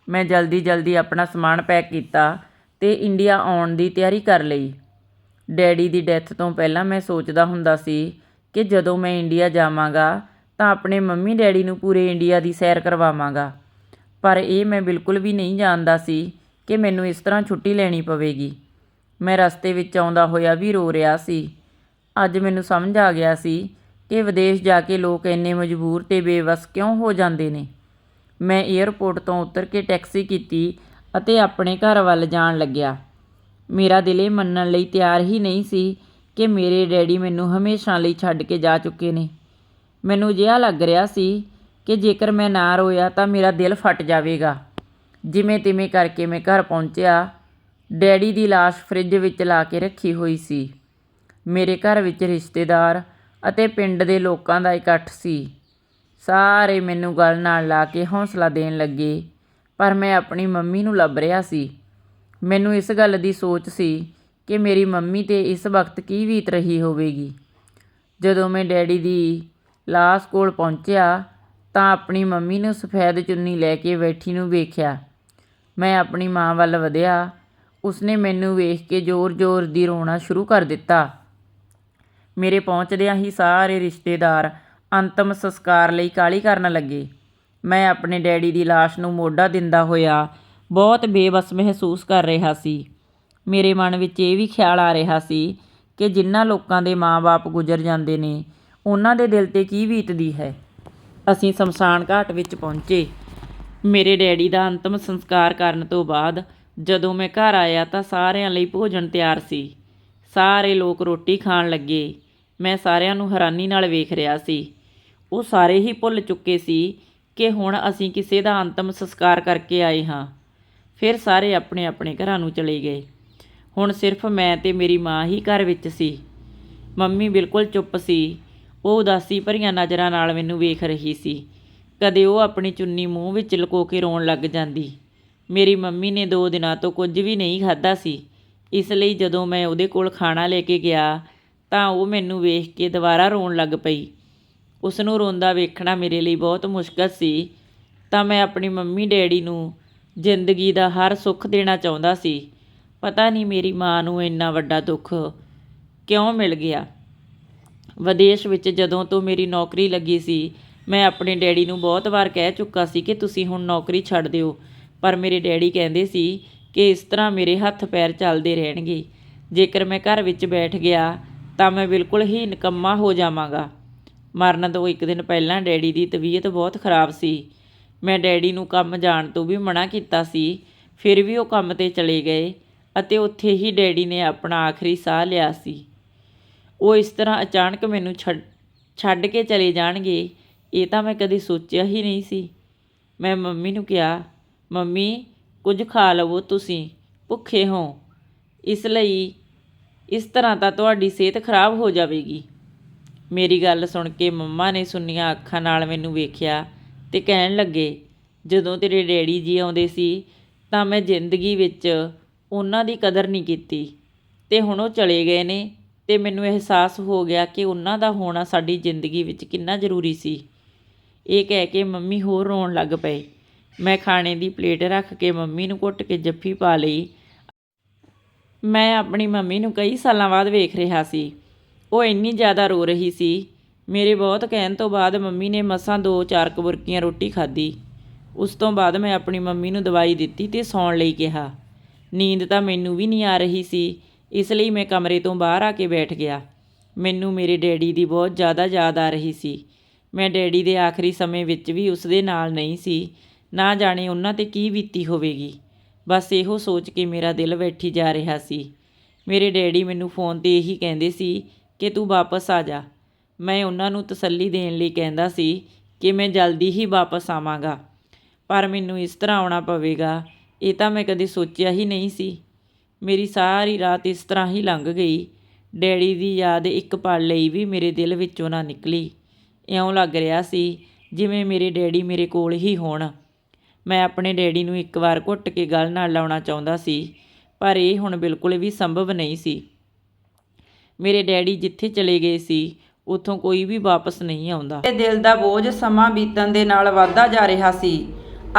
ਮੈਂ ਜਲਦੀ ਜਲਦੀ ਆਪਣਾ ਸਮਾਨ ਪੈਕ ਕੀਤਾ ਤੇ ਇੰਡੀਆ ਆਉਣ ਦੀ ਤਿਆਰੀ ਕਰ ਲਈ। ਡੈਡੀ ਦੀ ਡੈਥ ਤੋਂ ਪਹਿਲਾਂ ਮੈਂ ਸੋਚਦਾ ਹੁੰਦਾ ਸੀ ਕਿ ਜਦੋਂ ਮੈਂ ਇੰਡੀਆ ਜਾਵਾਂਗਾ ਤਾਂ ਆਪਣੇ ਮੰਮੀ ਡੈਡੀ ਨੂੰ ਪੂਰੇ ਇੰਡੀਆ ਦੀ ਸੈਰ ਕਰਵਾਵਾਂਗਾ। ਪਰ ਇਹ ਮੈਂ ਬਿਲਕੁਲ ਵੀ ਨਹੀਂ ਜਾਣਦਾ ਸੀ ਕਿ ਮੈਨੂੰ ਇਸ ਤਰ੍ਹਾਂ ਛੁੱਟੀ ਲੈਣੀ ਪਵੇਗੀ। ਮੈਂ ਰਸਤੇ ਵਿੱਚ ਆਉਂਦਾ ਹੋਇਆ ਵੀ ਰੋ ਰਿਹਾ ਸੀ। ਅੱਜ ਮੈਨੂੰ ਸਮਝ ਆ ਗਿਆ ਸੀ ਕਿ ਵਿਦੇਸ਼ ਜਾ ਕੇ ਲੋਕ ਇੰਨੇ ਮਜਬੂਰ ਤੇ ਬੇਵਸ ਕਿਉਂ ਹੋ ਜਾਂਦੇ ਨੇ। ਮੈਂ ਏਅਰਪੋਰਟ ਤੋਂ ਉਤਰ ਕੇ ਟੈਕਸੀ ਕੀਤੀ ਅਤੇ ਆਪਣੇ ਘਰ ਵੱਲ ਜਾਣ ਲੱਗਿਆ। ਮੇਰਾ ਦਿਲ ਇਹ ਮੰਨਣ ਲਈ ਤਿਆਰ ਹੀ ਨਹੀਂ ਸੀ ਕਿ ਮੇਰੇ ਡੈਡੀ ਮੈਨੂੰ ਹਮੇਸ਼ਾ ਲਈ ਛੱਡ ਕੇ ਜਾ ਚੁੱਕੇ ਨੇ। ਮੈਨੂੰ ਜਿਹਾ ਲੱਗ ਰਿਹਾ ਸੀ ਕਿ ਜੇਕਰ ਮੈਂ ਨਾ ਰੋਇਆ ਤਾਂ ਮੇਰਾ ਦਿਲ ਫਟ ਜਾਵੇਗਾ। ਜਿਵੇਂ ਤਿਵੇਂ ਕਰਕੇ ਮੈਂ ਘਰ ਪਹੁੰਚਿਆ ਡੈਡੀ ਦੀ ਲਾਸ਼ ਫਰਿੱਜ ਵਿੱਚ ਲਾ ਕੇ ਰੱਖੀ ਹੋਈ ਸੀ। ਮੇਰੇ ਘਰ ਵਿੱਚ ਰਿਸ਼ਤੇਦਾਰ ਅਤੇ ਪਿੰਡ ਦੇ ਲੋਕਾਂ ਦਾ ਇਕੱਠ ਸੀ। ਸਾਰੇ ਮੈਨੂੰ ਗਲ ਨਾਲ ਲਾ ਕੇ ਹੌਸਲਾ ਦੇਣ ਲੱਗੇ, ਪਰ ਮੈਂ ਆਪਣੀ ਮੰਮੀ ਨੂੰ ਲੱਭ ਰਿਹਾ ਸੀ। ਮੈਨੂੰ ਇਸ ਗੱਲ ਦੀ ਸੋਚ ਸੀ ਕਿ ਮੇਰੀ ਮੰਮੀ ਤੇ ਇਸ ਵਕਤ ਕੀ ਬੀਤ ਰਹੀ ਹੋਵੇਗੀ। ਜਦੋਂ ਮੈਂ ਡੈਡੀ ਦੀ ਲਾਸ਼ ਕੋਲ ਪਹੁੰਚਿਆ ਤਾਂ ਆਪਣੀ ਮੰਮੀ ਨੂੰ ਸਫੈਦ ਚੁੰਨੀ ਲੈ ਕੇ ਬੈਠੀ ਨੂੰ ਵੇਖਿਆ। ਮੈਂ ਆਪਣੀ ਮਾਂ ਵੱਲ ਵਧਿਆ ਉਸਨੇ ਮੈਨੂੰ ਵੇਖ ਕੇ ਜ਼ੋਰ-ਜ਼ੋਰ ਦੀ ਰੋਣਾ ਸ਼ੁਰੂ ਕਰ ਦਿੱਤਾ। ਮੇਰੇ ਪਹੁੰਚਦਿਆਂ ਹੀ ਸਾਰੇ ਰਿਸ਼ਤੇਦਾਰ ਅੰਤਮ ਸੰਸਕਾਰ ਲਈ ਕਾਹਲੀ ਕਰਨ ਲੱਗੇ। ਮੈਂ ਆਪਣੇ ਡੈਡੀ ਦੀ ਲਾਸ਼ ਨੂੰ ਮੋਢਾ ਦਿੰਦਾ ਹੋਇਆ ਬਹੁਤ ਬੇਬਸ ਮਹਿਸੂਸ ਕਰ ਰਿਹਾ ਸੀ। ਮੇਰੇ ਮਨ ਵਿੱਚ ਇਹ ਵੀ ਖਿਆਲ ਆ ਰਿਹਾ ਸੀ ਕਿ ਜਿਨ੍ਹਾਂ ਲੋਕਾਂ ਦੇ ਮਾਂ-ਬਾਪ ਗੁਜ਼ਰ ਜਾਂਦੇ ਨੇ, ਉਹਨਾਂ ਦੇ ਦਿਲ ਤੇ ਕੀ ਬੀਤਦੀ ਹੈ। ਅਸੀਂ ਸ਼ਮਸ਼ਾਨ ਘਾਟ ਵਿੱਚ ਪਹੁੰਚੇ। ਮੇਰੇ ਡੈਡੀ ਦਾ ਅੰਤਮ ਸੰਸਕਾਰ ਕਰਨ ਤੋਂ ਬਾਅਦ ਜਦੋਂ ਮੈਂ ਘਰ ਆਇਆ ਤਾਂ ਸਾਰਿਆਂ ਲਈ ਭੋਜਨ ਤਿਆਰ ਸੀ। ਸਾਰੇ ਲੋਕ ਰੋਟੀ ਖਾਣ ਲੱਗੇ। ਮੈਂ ਸਾਰਿਆਂ ਨੂੰ ਹੈਰਾਨੀ ਨਾਲ ਵੇਖ ਰਿਹਾ ਸੀ। ਉਹ ਸਾਰੇ ਹੀ ਭੁੱਲ ਚੁੱਕੇ ਸੀ ਕਿ ਹੁਣ ਅਸੀਂ ਕਿਸੇ ਦਾ ਅੰਤਮ ਸੰਸਕਾਰ ਕਰਕੇ ਆਏ ਹਾਂ। ਫਿਰ ਸਾਰੇ ਆਪਣੇ ਆਪਣੇ ਘਰਾਂ ਨੂੰ ਚਲੇ ਗਏ। ਹੁਣ ਸਿਰਫ ਮੈਂ ਤੇ ਮੇਰੀ ਮਾਂ ਹੀ ਘਰ ਵਿੱਚ ਸੀ। ਮੰਮੀ ਬਿਲਕੁਲ ਚੁੱਪ ਸੀ। ਉਹ ਉਦਾਸੀ ਭਰੀਆਂ ਨਜ਼ਰਾਂ ਨਾਲ ਮੈਨੂੰ ਵੇਖ ਰਹੀ ਸੀ। ਕਦੇ ਉਹ ਆਪਣੀ ਚੁੰਨੀ ਮੂੰਹ ਵਿੱਚ ਲੁਕੋ ਕੇ ਰੋਣ ਲੱਗ ਜਾਂਦੀ। ਮੇਰੀ ਮੰਮੀ ਨੇ ਦੋ ਦਿਨਾਂ ਤੋਂ ਕੁਝ ਵੀ ਨਹੀਂ ਖਾਧਾ ਸੀ। ਇਸ ਲਈ ਜਦੋਂ ਮੈਂ ਉਹਦੇ ਕੋਲ ਖਾਣਾ ਲੈ ਕੇ ਗਿਆ, ਤਾਂ ਉਹ ਮੈਨੂੰ ਵੇਖ ਕੇ ਦੁਬਾਰਾ ਰੋਣ ਲੱਗ ਪਈ। ਉਸ ਨੂੰ ਰੋਂਦਾ ਵੇਖਣਾ ਮੇਰੇ ਲਈ ਬਹੁਤ ਮੁਸ਼ਕਲ ਸੀ। ਤਾਂ ਮੈਂ ਆਪਣੀ ਮੰਮੀ ਡੈਡੀ ਨੂੰ ਜ਼ਿੰਦਗੀ ਦਾ ਹਰ ਸੁੱਖ ਦੇਣਾ ਚਾਹੁੰਦਾ ਸੀ। ਪਤਾ ਨਹੀਂ ਮੇਰੀ ਮਾਂ ਨੂੰ ਇੰਨਾ ਵੱਡਾ ਦੁੱਖ ਕਿਉਂ ਮਿਲ ਗਿਆ। ਵਿਦੇਸ਼ ਵਿੱਚ ਜਦੋਂ ਤੋਂ ਮੇਰੀ ਨੌਕਰੀ ਲੱਗੀ ਸੀ, ਮੈਂ ਆਪਣੇ ਡੈਡੀ ਨੂੰ ਬਹੁਤ ਵਾਰ ਕਹਿ ਚੁੱਕਾ ਸੀ ਕਿ ਤੁਸੀਂ ਹੁਣ ਨੌਕਰੀ ਛੱਡ ਦਿਓ। ਪਰ ਮੇਰੇ ਡੈਡੀ ਕਹਿੰਦੇ ਸੀ ਕਿ ਇਸ ਤਰ੍ਹਾਂ ਮੇਰੇ ਹੱਥ ਪੈਰ ਚੱਲਦੇ ਰਹਿਣਗੇ। ਜੇਕਰ ਮੈਂ ਘਰ ਵਿੱਚ ਬੈਠ ਗਿਆ ਤਾਂ ਮੈਂ ਬਿਲਕੁਲ ਹੀ ਨਿਕੰਮਾ ਹੋ ਜਾਵਾਂਗਾ। ਮਰਨ ਤੋਂ ਇੱਕ ਦਿਨ ਪਹਿਲਾਂ ਡੈਡੀ ਦੀ ਤਬੀਅਤ ਬਹੁਤ ਖਰਾਬ ਸੀ। ਮੈਂ ਡੈਡੀ ਨੂੰ ਕੰਮ ਜਾਣ ਤੋਂ ਵੀ ਮਨਾ ਕੀਤਾ ਸੀ, ਫਿਰ ਵੀ ਉਹ ਕੰਮ ਤੇ ਚਲੇ ਗਏ ਅਤੇ ਉੱਥੇ ਹੀ ਡੈਡੀ ਨੇ ਆਪਣਾ ਆਖਰੀ ਸਾਹ ਲਿਆ ਸੀ। ਉਹ ਇਸ ਤਰ੍ਹਾਂ ਅਚਾਨਕ ਮੈਨੂੰ ਛੱਡ ਛੱਡ ਕੇ ਚਲੇ ਜਾਣਗੇ, ਇਹ ਤਾਂ ਮੈਂ ਕਦੀ ਸੋਚਿਆ ਹੀ ਨਹੀਂ ਸੀ। ਮੈਂ ਮੰਮੀ ਨੂੰ ਕਿਹਾ ਮੰਮੀ, ਕੁਝ ਖਾ ਲਵੋ ਤੁਸੀਂ, ਭੁੱਖੇ ਹੋ। ਇਸ ਲਈ ਇਸ ਤਰ੍ਹਾਂ ਤਾਂ ਤੁਹਾਡੀ ਸਿਹਤ ਖਰਾਬ ਹੋ ਜਾਵੇਗੀ। ਮੇਰੀ ਗੱਲ ਸੁਣ ਕੇ ਮੰਮਾ ਨੇ ਸੁੰਨੀਆਂ ਅੱਖਾਂ ਨਾਲ ਮੈਨੂੰ ਵੇਖਿਆ ਤੇ ਕਹਿਣ ਲੱਗੇ, ਜਦੋਂ ਤੇਰੇ ਡੈਡੀ ਜੀ ਆਉਂਦੇ ਸੀ, ਤਾਂ ਮੈਂ ਜ਼ਿੰਦਗੀ ਵਿੱਚ ਉਹਨਾਂ ਦੀ ਕਦਰ ਨਹੀਂ ਕੀਤੀ। ਤੇ ਹੁਣ ਉਹ ਚਲੇ ਗਏ ਨੇ ਤੇ ਮੈਨੂੰ ਅਹਿਸਾਸ ਹੋ ਗਿਆ ਕਿ ਉਹਨਾਂ ਦਾ ਹੋਣਾ ਸਾਡੀ ਜ਼ਿੰਦਗੀ ਵਿੱਚ ਕਿੰਨਾ ਜ਼ਰੂਰੀ ਸੀ। ਇਹ ਕਹਿ ਕੇ ਮੰਮੀ ਹੋਰ ਰੋਣ ਲੱਗ ਪਏ। ਮੈਂ ਖਾਣੇ ਦੀ ਪਲੇਟ ਰੱਖ ਕੇ ਮੰਮੀ ਨੂੰ ਘੁੱਟ ਕੇ ਜੱਫੀ ਪਾ ਲਈ। ਮੈਂ ਆਪਣੀ ਮੰਮੀ ਨੂੰ ਕਈ ਸਾਲਾਂ ਬਾਅਦ ਵੇਖ ਰਿਹਾ ਸੀ। ਉਹ ਇੰਨੀ ਜ਼ਿਆਦਾ ਰੋ ਰਹੀ ਸੀ। ਮੇਰੇ ਬਹੁਤ ਕਹਿਣ ਤੋਂ ਬਾਅਦ ਮੰਮੀ ਨੇ ਮਸਾਂ ਦੋ ਚਾਰ ਕਬੁਰਕੀਆਂ ਰੋਟੀ ਖਾਧੀ। ਉਸ ਤੋਂ ਬਾਅਦ ਮੈਂ ਆਪਣੀ ਮੰਮੀ ਨੂੰ ਦਵਾਈ ਦਿੱਤੀ ਤੇ ਸੌਣ ਲਈ ਕਿਹਾ। ਨੀਂਦ ਤਾਂ ਮੈਨੂੰ ਵੀ ਨਹੀਂ ਆ ਰਹੀ ਸੀ, ਇਸ ਲਈ ਮੈਂ ਕਮਰੇ ਤੋਂ ਬਾਹਰ ਆ ਕੇ ਬੈਠ ਗਿਆ। ਮੈਨੂੰ ਮੇਰੇ ਡੈਡੀ ਦੀ ਬਹੁਤ ਜ਼ਿਆਦਾ ਯਾਦ ਆ ਰਹੀ ਸੀ। ਮੈਂ ਡੈਡੀ ਦੇ ਆਖਰੀ ਸਮੇਂ ਵਿੱਚ ਵੀ ਉਸ ਦੇ ਨਾਲ ਨਹੀਂ ਸੀ। ਨਾ ਜਾਣੇ ਉਹਨਾਂ ਤੇ ਕੀ ਬੀਤੀ ਹੋਵੇਗੀ। ਬਸ ਇਹੋ ਸੋਚ ਕੇ ਮੇਰਾ ਦਿਲ ਬੈਠੀ ਜਾ ਰਿਹਾ ਸੀ। ਮੇਰੇ ਡੈਡੀ ਮੈਨੂੰ ਫੋਨ ਤੇ ਇਹੀ ਕਹਿੰਦੇ ਸੀ ਕਿ ਤੂੰ ਵਾਪਸ ਆ ਜਾ। ਮੈਂ ਉਹਨਾਂ ਨੂੰ ਤਸੱਲੀ ਦੇਣ ਲਈ ਕਹਿੰਦਾ ਸੀ ਕਿ ਮੈਂ ਜਲਦੀ ਹੀ ਵਾਪਸ ਆਵਾਂਗਾ। ਪਰ ਮੈਨੂੰ ਇਸ ਤਰ੍ਹਾਂ ਆਉਣਾ ਪਵੇਗਾ, ਇਹ ਤਾਂ ਮੈਂ ਕਦੇ ਸੋਚਿਆ ਹੀ ਨਹੀਂ ਸੀ। ਮੇਰੀ ਸਾਰੀ ਰਾਤ ਇਸ ਤਰ੍ਹਾਂ ਹੀ ਲੰਘ ਗਈ। ਡੈਡੀ ਦੀ ਯਾਦ ਇੱਕ ਪਲ ਲਈ ਵੀ ਮੇਰੇ ਦਿਲ ਵਿੱਚੋਂ ਨਾ ਨਿਕਲੀ। ਇਉਂ ਲੱਗ ਰਿਹਾ ਸੀ ਜਿਵੇਂ ਮੇਰੇ ਡੈਡੀ ਮੇਰੇ ਕੋਲ ਹੀ ਹੋਣ। ਮੈਂ ਆਪਣੇ ਡੈਡੀ ਨੂੰ ਇੱਕ ਵਾਰ ਘੁੱਟ ਕੇ ਗਲ ਨਾਲ ਲਾਉਣਾ ਚਾਹੁੰਦਾ ਸੀ, ਪਰ ਇਹ ਹੁਣ ਬਿਲਕੁਲ ਵੀ ਸੰਭਵ ਨਹੀਂ ਸੀ। ਮੇਰੇ ਡੈਡੀ ਜਿੱਥੇ ਚਲੇ ਗਏ ਸੀ, ਉੱਥੋਂ ਕੋਈ ਵੀ ਵਾਪਸ ਨਹੀਂ ਆਉਂਦਾ। ਇਹ ਦਿਲ ਦਾ ਬੋਝ ਸਮਾਂ ਬੀਤਣ ਦੇ ਨਾਲ ਵੱਧਦਾ ਜਾ ਰਿਹਾ ਸੀ।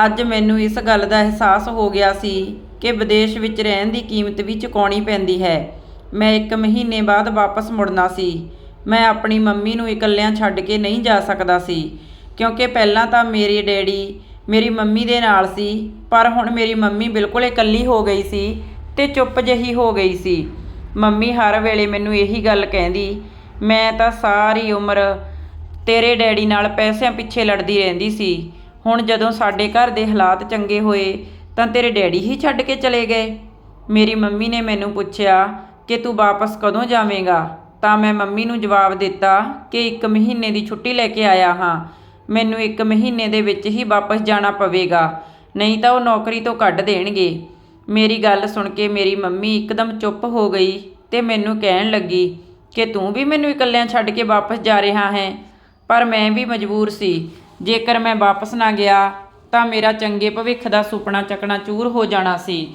ਅੱਜ ਮੈਨੂੰ ਇਸ ਗੱਲ ਦਾ ਅਹਿਸਾਸ ਹੋ ਗਿਆ ਸੀ ਕਿ ਵਿਦੇਸ਼ ਵਿੱਚ ਰਹਿਣ ਦੀ ਕੀਮਤ ਵੀ ਚੁਕਾਉਣੀ ਪੈਂਦੀ ਹੈ। ਮੈਂ ਇੱਕ ਮਹੀਨੇ ਬਾਅਦ ਵਾਪਸ ਮੁੜਨਾ ਸੀ। ਮੈਂ ਆਪਣੀ ਮੰਮੀ ਨੂੰ ਇਕੱਲਿਆਂ ਛੱਡ ਕੇ ਨਹੀਂ ਜਾ ਸਕਦਾ ਸੀ, ਕਿਉਂਕਿ ਪਹਿਲਾਂ ਤਾਂ ਮੇਰੇ ਡੈਡੀ ਮੇਰੀ ਮੰਮੀ ਦੇ ਨਾਲ ਸੀ, ਪਰ ਹੁਣ ਮੇਰੀ ਮੰਮੀ ਬਿਲਕੁਲ ਇਕੱਲੀ ਹੋ ਗਈ ਸੀ ਤੇ ਚੁੱਪ ਜਿਹੀ ਹੋ ਗਈ ਸੀ। ਮੰਮੀ ਹਰ ਵੇਲੇ ਮੈਨੂੰ ਇਹੀ ਗੱਲ ਕਹਿੰਦੀ, ਮੈਂ ਤਾਂ ਸਾਰੀ ਉਮਰ ਤੇਰੇ ਡੈਡੀ ਨਾਲ ਪੈਸਿਆਂ ਪਿੱਛੇ ਲੜਦੀ ਰਹਿੰਦੀ ਸੀ। ਹੁਣ ਜਦੋਂ ਸਾਡੇ ਘਰ ਦੇ ਹਾਲਾਤ ਚੰਗੇ ਹੋਏ, ਤਾਂ ਤੇਰੇ ਡੈਡੀ ਹੀ ਛੱਡ ਕੇ ਚਲੇ ਗਏ। ਮੇਰੀ ਮੰਮੀ ਨੇ ਮੈਨੂੰ ਪੁੱਛਿਆ ਕਿ ਤੂੰ ਵਾਪਸ ਕਦੋਂ ਜਾਵੇਂਗਾ? ਤਾਂ ਮੈਂ ਮੰਮੀ ਨੂੰ ਜਵਾਬ ਦਿੱਤਾ ਕਿ ਇੱਕ ਮਹੀਨੇ ਦੀ ਛੁੱਟੀ ਲੈ ਕੇ ਆਇਆ ਹਾਂ। ਮੈਨੂੰ ਇੱਕ ਮਹੀਨੇ ਦੇ ਵਿੱਚ ਹੀ ਵਾਪਸ ਜਾਣਾ ਪਵੇਗਾ, ਨਹੀਂ ਤਾਂ ਉਹ ਨੌਕਰੀ ਤੋਂ ਕੱਢ ਦੇਣਗੇ। ਮੇਰੀ ਗੱਲ ਸੁਣ ਕੇ ਮੇਰੀ ਮੰਮੀ ਇੱਕਦਮ ਚੁੱਪ ਹੋ ਗਈ ਤੇ ਮੈਨੂੰ ਕਹਿਣ ਲੱਗੀ ਕਿ ਤੂੰ ਵੀ ਮੈਨੂੰ ਇਕੱਲਿਆਂ ਛੱਡ ਕੇ ਵਾਪਸ ਜਾ ਰਿਹਾ ਹੈ, ਪਰ ਮੈਂ ਵੀ ਮਜਬੂਰ ਸੀ। ਜੇਕਰ ਮੈਂ ਵਾਪਸ ਨਾ ਗਿਆ, ਤਾਂ ਮੇਰਾ ਚੰਗੇ ਭਵਿੱਖ ਦਾ ਸੁਪਨਾ ਚੱਕਣਾ ਚੂਰ ਹੋ ਜਾਣਾ ਸੀ।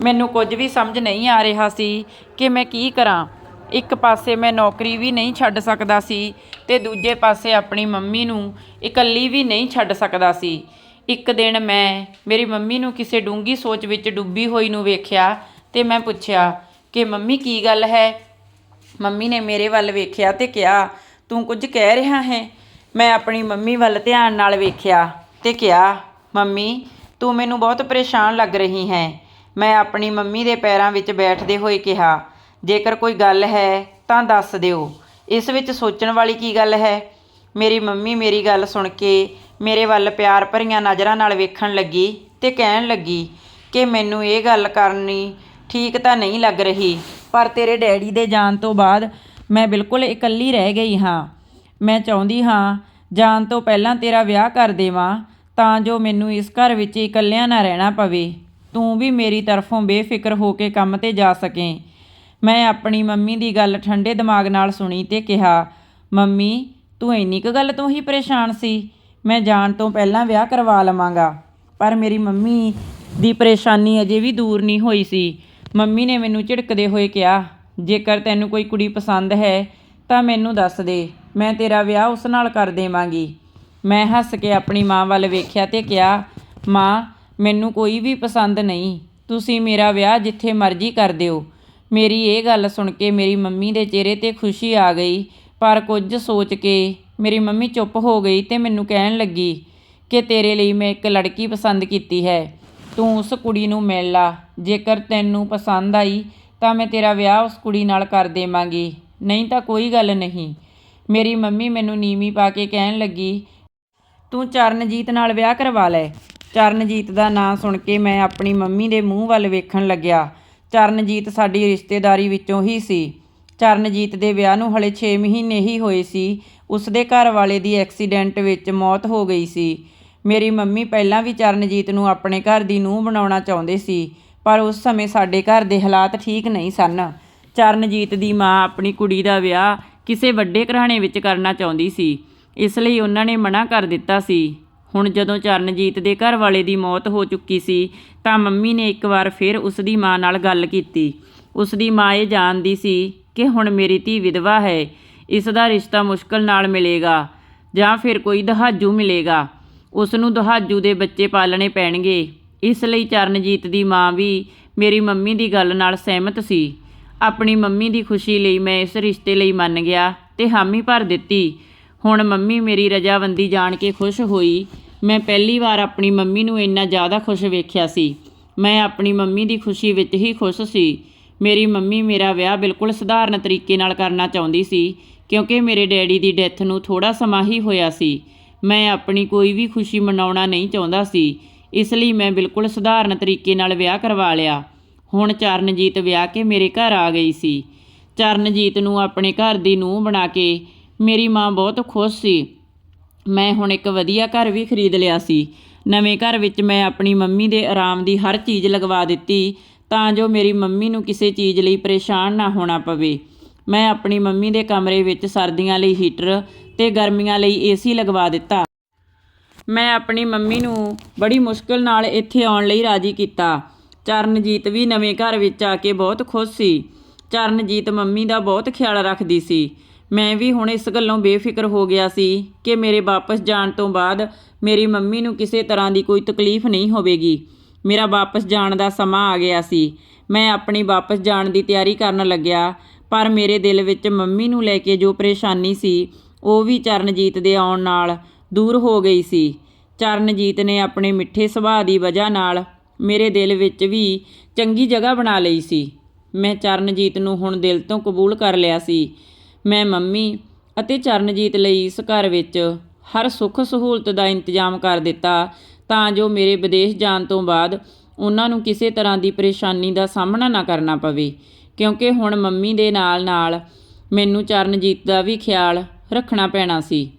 ਮੈਨੂੰ ਕੁਝ ਵੀ ਸਮਝ ਨਹੀਂ ਆ ਰਿਹਾ ਸੀ ਕਿ ਮੈਂ ਕੀ ਕਰਾਂ। ਇੱਕ ਪਾਸੇ ਮੈਂ ਨੌਕਰੀ ਵੀ ਨਹੀਂ ਛੱਡ ਸਕਦਾ ਸੀ ਤੇ ਦੂਜੇ ਪਾਸੇ ਆਪਣੀ ਮੰਮੀ ਨੂੰ ਇਕੱਲੀ ਵੀ ਨਹੀਂ ਛੱਡ ਸਕਦਾ ਸੀ। ਇੱਕ ਦਿਨ ਮੈਂ ਮੇਰੀ ਮੰਮੀ ਨੂੰ ਕਿਸੇ ਡੂੰਗੀ ਸੋਚ ਵਿੱਚ ਡੁੱਬੀ ਹੋਈ ਨੂੰ ਵੇਖਿਆ ਤੇ ਮੈਂ ਪੁੱਛਿਆ ਕਿ ਮੰਮੀ ਕੀ ਗੱਲ ਹੈ? ਮੰਮੀ ਨੇ ਮੇਰੇ ਵੱਲ ਵੇਖਿਆ ਤੇ ਕਿਹਾ, ਤੂੰ ਕੁਝ ਕਹਿ ਰਿਹਾ ਹੈ? ਮੈਂ ਆਪਣੀ ਮੰਮੀ ਵੱਲ ਧਿਆਨ ਨਾਲ ਵੇਖਿਆ ਤੇ ਕਿਹਾ, ਮੰਮੀ, ਤੂੰ ਮੈਨੂੰ ਬਹੁਤ ਪਰੇਸ਼ਾਨ ਲੱਗ ਰਹੀ ਹੈ। ਮੈਂ ਆਪਣੀ ਮੰਮੀ ਦੇ ਪੈਰਾਂ ਵਿੱਚ ਬੈਠਦੇ ਹੋਏ ਕਿਹਾ ਜੇਕਰ ਕੋਈ ਗੱਲ ਹੈ ਤਾਂ ਦੱਸ ਦਿਓ। ਇਸ ਵਿੱਚ ਸੋਚਣ ਵਾਲੀ ਕੀ ਗੱਲ ਹੈ? ਮੇਰੀ ਮੰਮੀ ਮੇਰੀ ਗੱਲ ਸੁਣ ਕੇ ਮੇਰੇ ਵੱਲ ਪਿਆਰ ਭਰੀਆਂ ਨਜ਼ਰਾਂ ਨਾਲ ਵੇਖਣ ਲੱਗੀ ਤੇ ਕਹਿਣ ਲੱਗੀ ਕਿ ਮੈਨੂੰ ਇਹ ਗੱਲ ਕਰਨੀ ਠੀਕ ਤਾਂ ਨਹੀਂ ਲੱਗ ਰਹੀ, ਪਰ ਤੇਰੇ ਡੈਡੀ ਦੇ ਜਾਣ ਤੋਂ ਬਾਅਦ ਮੈਂ ਬਿਲਕੁਲ ਇਕੱਲੀ ਰਹਿ ਗਈ ਹਾਂ। ਮੈਂ ਚਾਹੁੰਦੀ ਹਾਂ ਜਾਣ ਤੋਂ ਪਹਿਲਾਂ ਤੇਰਾ ਵਿਆਹ ਕਰ ਦੇਵਾਂ ਤਾਂ ਜੋ ਮੈਨੂੰ ਇਸ ਘਰ ਵਿੱਚ ਇਕੱਲਿਆਂ ਨਾ ਰਹਿਣਾ ਪਵੇ। ਤੂੰ ਵੀ ਮੇਰੀ ਤਰਫੋਂ ਬੇਫਿਕਰ ਹੋ ਕੇ ਕੰਮ ਤੇ ਜਾ ਸਕੇ। ਮੈਂ ਆਪਣੀ ਮੰਮੀ ਦੀ ਗੱਲ ਠੰਡੇ ਦਿਮਾਗ ਨਾਲ ਸੁਣੀ ਤੇ ਕਿਹਾ, ਮੰਮੀ, ਤੂੰ ਇੰਨੀ ਕੁ ਗੱਲ ਤੋਂ ਹੀ ਪਰੇਸ਼ਾਨ ਸੀ। ਮੈਂ ਜਾਣ ਤੋਂ ਪਹਿਲਾਂ ਵਿਆਹ ਕਰਵਾ ਲਵਾਂਗਾ। ਪਰ ਮੇਰੀ ਮੰਮੀ ਦੀ ਪਰੇਸ਼ਾਨੀ ਅਜੇ ਵੀ ਦੂਰ ਨਹੀਂ ਹੋਈ ਸੀ। ਮੰਮੀ ਨੇ ਮੈਨੂੰ ਝਿੜਕਦੇ ਹੋਏ ਕਿਹਾ, ਜੇਕਰ ਤੈਨੂੰ ਕੋਈ ਕੁੜੀ ਪਸੰਦ ਹੈ, ਤਾਂ ਮੈਨੂੰ ਦੱਸ ਦੇ। ਮੈਂ ਤੇਰਾ ਵਿਆਹ ਉਸ ਨਾਲ ਕਰ ਦੇਵਾਂਗੀ। ਮੈਂ ਹੱਸ ਕੇ ਆਪਣੀ ਮਾਂ ਵੱਲ ਵੇਖਿਆ ਤੇ ਕਿਹਾ, ਮਾਂ, ਮੈਨੂੰ ਕੋਈ ਵੀ ਪਸੰਦ ਨਹੀਂ। ਤੁਸੀਂ ਮੇਰਾ ਵਿਆਹ ਜਿੱਥੇ ਮਰਜ਼ੀ ਕਰ ਦਿਓ। ਮੇਰੀ ਇਹ ਗੱਲ ਸੁਣ ਕੇ ਮੇਰੀ ਮੰਮੀ ਦੇ ਚਿਹਰੇ ਤੇ ਖੁਸ਼ੀ ਆ ਗਈ, ਪਰ ਕੁਝ ਸੋਚ ਕੇ ਮੇਰੀ ਮੰਮੀ ਚੁੱਪ ਹੋ ਗਈ ਤੇ ਮੈਨੂੰ ਕਹਿਣ ਲੱਗੀ ਕਿ ਤੇਰੇ ਲਈ ਮੈਂ ਇੱਕ ਲੜਕੀ ਪਸੰਦ ਕੀਤੀ ਹੈ। ਤੂੰ ਉਸ ਕੁੜੀ ਨੂੰ ਮਿਲ ਲਾ, ਜੇਕਰ ਤੈਨੂੰ ਪਸੰਦ ਆਈ ਤਾਂ ਮੈਂ ਤੇਰਾ ਵਿਆਹ ਉਸ ਕੁੜੀ ਨਾਲ ਕਰ ਦੇਵਾਂਗੀ, ਨਹੀਂ ਤਾਂ ਕੋਈ ਗੱਲ ਨਹੀਂ। ਮੇਰੀ ਮੰਮੀ ਮੈਨੂੰ ਨੀਵੀਂ ਪਾ ਕੇ ਕਹਿਣ ਲੱਗੀ, ਤੂੰ ਚਰਨਜੀਤ ਨਾਲ ਵਿਆਹ ਕਰਵਾ ਲੈ। ਚਰਨਜੀਤ ਦਾ ਨਾਂ ਸੁਣ ਕੇ ਮੈਂ ਆਪਣੀ ਮੰਮੀ ਦੇ ਮੂੰਹ ਵੱਲ ਵੇਖਣ ਲੱਗਿਆ। ਚਰਨਜੀਤ ਸਾਡੀ ਰਿਸ਼ਤੇਦਾਰੀ ਵਿੱਚੋਂ ਹੀ ਸੀ। ਚਰਨਜੀਤ ਦੇ ਵਿਆਹ ਨੂੰ ਹਲੇ 6 ਮਹੀਨੇ ਹੀ ਹੋਏ ਸੀ। ਉਸ ਦੇ ਘਰ ਵਾਲੇ ਦੀ ਐਕਸੀਡੈਂਟ ਵਿੱਚ ਮੌਤ ਹੋ ਗਈ ਸੀ। ਮੇਰੀ ਮੰਮੀ ਪਹਿਲਾਂ ਵੀ ਚਰਨਜੀਤ ਨੂੰ ਆਪਣੇ ਘਰ ਦੀ ਨੂੰਹ ਬਣਾਉਣਾ ਚਾਹੁੰਦੇ ਸੀ, ਪਰ ਉਸ ਸਮੇਂ ਸਾਡੇ ਘਰ ਦੇ ਹਾਲਾਤ ਠੀਕ ਨਹੀਂ ਸਨ। ਚਰਨਜੀਤ ਦੀ ਮਾਂ ਆਪਣੀ ਕੁੜੀ ਦਾ ਵਿਆਹ ਕਿਸੇ ਵੱਡੇ ਘਰਾਣੇ ਵਿੱਚ ਕਰਨਾ ਚਾਹੁੰਦੀ ਸੀ। ਇਸ ਲਈ ਉਹਨਾਂ ਨੇ ਮਨਾ ਕਰ ਦਿੱਤਾ ਸੀ। ਹੁਣ ਜਦੋਂ ਚਰਨਜੀਤ ਦੇ ਘਰ ਵਾਲੇ ਦੀ ਮੌਤ ਹੋ ਚੁੱਕੀ ਸੀ, ਤਾਂ ਮੰਮੀ ਨੇ ਇੱਕ ਵਾਰ ਫਿਰ ਉਸ ਦੀ ਮਾਂ ਨਾਲ ਗੱਲ ਕੀਤੀ। ਉਸ ਦੀ ਮਾਂ ਇਹ ਜਾਣਦੀ ਸੀ ਕਿ ਹੁਣ ਮੇਰੀ ਧੀ ਵਿਧਵਾ ਹੈ, ਇਸ ਦਾ ਰਿਸ਼ਤਾ ਮੁਸ਼ਕਲ ਨਾਲ ਮਿਲੇਗਾ ਜਾਂ ਫਿਰ ਕੋਈ ਦਹਾਜੂ ਮਿਲੇਗਾ। ਉਸ ਨੂੰ ਦਹਾਜੂ ਦੇ ਬੱਚੇ ਪਾਲਣੇ ਪੈਣਗੇ। ਇਸ ਲਈ ਚਰਨਜੀਤ ਦੀ ਮਾਂ ਵੀ ਮੇਰੀ ਮੰਮੀ ਦੀ ਗੱਲ ਨਾਲ ਸਹਿਮਤ ਸੀ। ਆਪਣੀ ਮੰਮੀ ਦੀ ਖੁਸ਼ੀ ਲਈ ਮੈਂ ਇਸ ਰਿਸ਼ਤੇ ਲਈ ਮੰਨ ਗਿਆ ਤੇ ਹਾਮੀ ਭਰ ਦਿੱਤੀ। ਹੁਣ ਮੰਮੀ ਮੇਰੀ ਰਜਾਵੰਦੀ ਜਾਣ ਕੇ ਖੁਸ਼ ਹੋਈ। ਮੈਂ ਪਹਿਲੀ ਵਾਰ ਆਪਣੀ ਮੰਮੀ ਨੂੰ ਇੰਨਾ ਜ਼ਿਆਦਾ ਖੁਸ਼ ਵੇਖਿਆ ਸੀ। ਮੈਂ ਆਪਣੀ ਮੰਮੀ ਦੀ ਖੁਸ਼ੀ ਵਿੱਚ ਹੀ ਖੁਸ਼ ਸੀ। ਮੇਰੀ ਮੰਮੀ ਮੇਰਾ ਵਿਆਹ ਬਿਲਕੁਲ ਸਧਾਰਨ ਤਰੀਕੇ ਨਾਲ ਕਰਨਾ ਚਾਹੁੰਦੀ ਸੀ, ਕਿਉਂਕਿ ਮੇਰੇ ਡੈਡੀ ਦੀ ਡੈਥ ਨੂੰ ਥੋੜਾ ਸਮਾਂ ਹੀ ਹੋਇਆ ਸੀ। ਮੈਂ ਆਪਣੀ ਕੋਈ ਵੀ ਖੁਸ਼ੀ ਮਨਾਉਣਾ ਨਹੀਂ ਚਾਹੁੰਦਾ ਸੀ, ਇਸ ਲਈ ਮੈਂ ਬਿਲਕੁਲ ਸਧਾਰਨ ਤਰੀਕੇ ਨਾਲ ਵਿਆਹ ਕਰਵਾ ਲਿਆ। ਹੁਣ ਚਰਨਜੀਤ ਵਿਆਹ ਕੇ ਮੇਰੇ ਘਰ ਆ ਗਈ ਸੀ। ਚਰਨਜੀਤ ਨੂੰ ਆਪਣੇ ਘਰ ਦੀ ਨੂੰਹ ਬਣਾ ਕੇ ਮੇਰੀ ਮਾਂ ਬਹੁਤ ਖੁਸ਼ ਸੀ। ਮੈਂ ਹੁਣ ਇੱਕ ਵਧੀਆ ਘਰ ਵੀ ਖਰੀਦ ਲਿਆ ਸੀ। ਨਵੇਂ ਘਰ ਵਿੱਚ ਮੈਂ ਆਪਣੀ ਮੰਮੀ ਦੇ ਆਰਾਮ ਦੀ ਹਰ ਚੀਜ਼ ਲਗਵਾ ਦਿੱਤੀ ਤਾਂ ਜੋ ਮੇਰੀ ਮੰਮੀ ਨੂੰ ਕਿਸੇ ਚੀਜ਼ ਲਈ ਪਰੇਸ਼ਾਨ ਨਾ ਹੋਣਾ ਪਵੇ। ਮੈਂ ਆਪਣੀ ਮੰਮੀ ਦੇ ਕਮਰੇ ਵਿੱਚ ਸਰਦੀਆਂ ਲਈ ਹੀਟਰ ਤੇ ਗਰਮੀਆਂ ਲਈ ਏਸੀ ਲਗਵਾ ਦਿੱਤਾ। ਮੈਂ ਆਪਣੀ ਮੰਮੀ ਨੂੰ ਬੜੀ ਮੁਸ਼ਕਲ ਨਾਲ ਇੱਥੇ ਆਉਣ ਲਈ ਰਾਜੀ ਕੀਤਾ। ਚਰਨਜੀਤ ਵੀ ਨਵੇਂ ਘਰ ਵਿੱਚ ਆ ਕੇ ਬਹੁਤ ਖੁਸ਼ ਸੀ। ਚਰਨਜੀਤ ਮੰਮੀ ਦਾ ਬਹੁਤ ਖਿਆਲ ਰੱਖਦੀ ਸੀ। ਮੈਂ ਵੀ ਹੁਣ ਇਸ ਗੱਲੋਂ ਬੇਫਿਕਰ ਹੋ ਗਿਆ ਸੀ ਕਿ ਮੇਰੇ ਵਾਪਸ ਜਾਣ ਤੋਂ ਬਾਅਦ ਮੇਰੀ ਮੰਮੀ ਨੂੰ ਕਿਸੇ ਤਰ੍ਹਾਂ ਦੀ ਕੋਈ ਤਕਲੀਫ ਨਹੀਂ ਹੋਵੇਗੀ। ਮੇਰਾ ਵਾਪਸ ਜਾਣ ਦਾ ਸਮਾਂ ਆ ਗਿਆ ਸੀ। ਮੈਂ ਆਪਣੀ ਵਾਪਸ ਜਾਣ ਦੀ ਤਿਆਰੀ ਕਰਨ ਲੱਗਿਆ, ਪਰ ਮੇਰੇ ਦਿਲ ਵਿੱਚ ਮੰਮੀ ਨੂੰ ਲੈ ਕੇ ਜੋ ਪਰੇਸ਼ਾਨੀ ਸੀ, ਉਹ ਵੀ ਚਰਨਜੀਤ ਦੇ ਆਉਣ ਨਾਲ ਦੂਰ ਹੋ ਗਈ ਸੀ। ਚਰਨਜੀਤ ਨੇ ਆਪਣੇ ਮਿੱਠੇ ਸੁਭਾਅ ਦੀ ਵਜ੍ਹਾ ਨਾਲ ਮੇਰੇ ਦਿਲ ਵਿੱਚ ਵੀ ਚੰਗੀ ਜਗ੍ਹਾ ਬਣਾ ਲਈ ਸੀ। ਮੈਂ ਚਰਨਜੀਤ ਨੂੰ ਹੁਣ ਦਿਲ ਤੋਂ ਕਬੂਲ ਕਰ ਲਿਆ ਸੀ ਮੈਂ ਮੰਮੀ ਅਤੇ ਚਰਨਜੀਤ ਲਈ ਇਸ ਘਰ ਵਿੱਚ ਹਰ ਸੁੱਖ ਸਹੂਲਤ ਦਾ ਇੰਤਜ਼ਾਮ ਕਰ ਦਿੱਤਾ ਤਾਂ ਜੋ ਮੇਰੇ ਵਿਦੇਸ਼ ਜਾਣ ਤੋਂ ਬਾਅਦ ਉਹਨਾਂ ਨੂੰ ਕਿਸੇ ਤਰ੍ਹਾਂ ਦੀ ਪਰੇਸ਼ਾਨੀ ਦਾ ਸਾਹਮਣਾ ਨਾ ਕਰਨਾ ਪਵੇ, ਕਿਉਂਕਿ ਹੁਣ ਮੰਮੀ ਦੇ ਨਾਲ ਨਾਲ ਮੈਨੂੰ ਚਰਨਜੀਤ ਦਾ ਵੀ ਖਿਆਲ ਰੱਖਣਾ ਪੈਣਾ ਸੀ।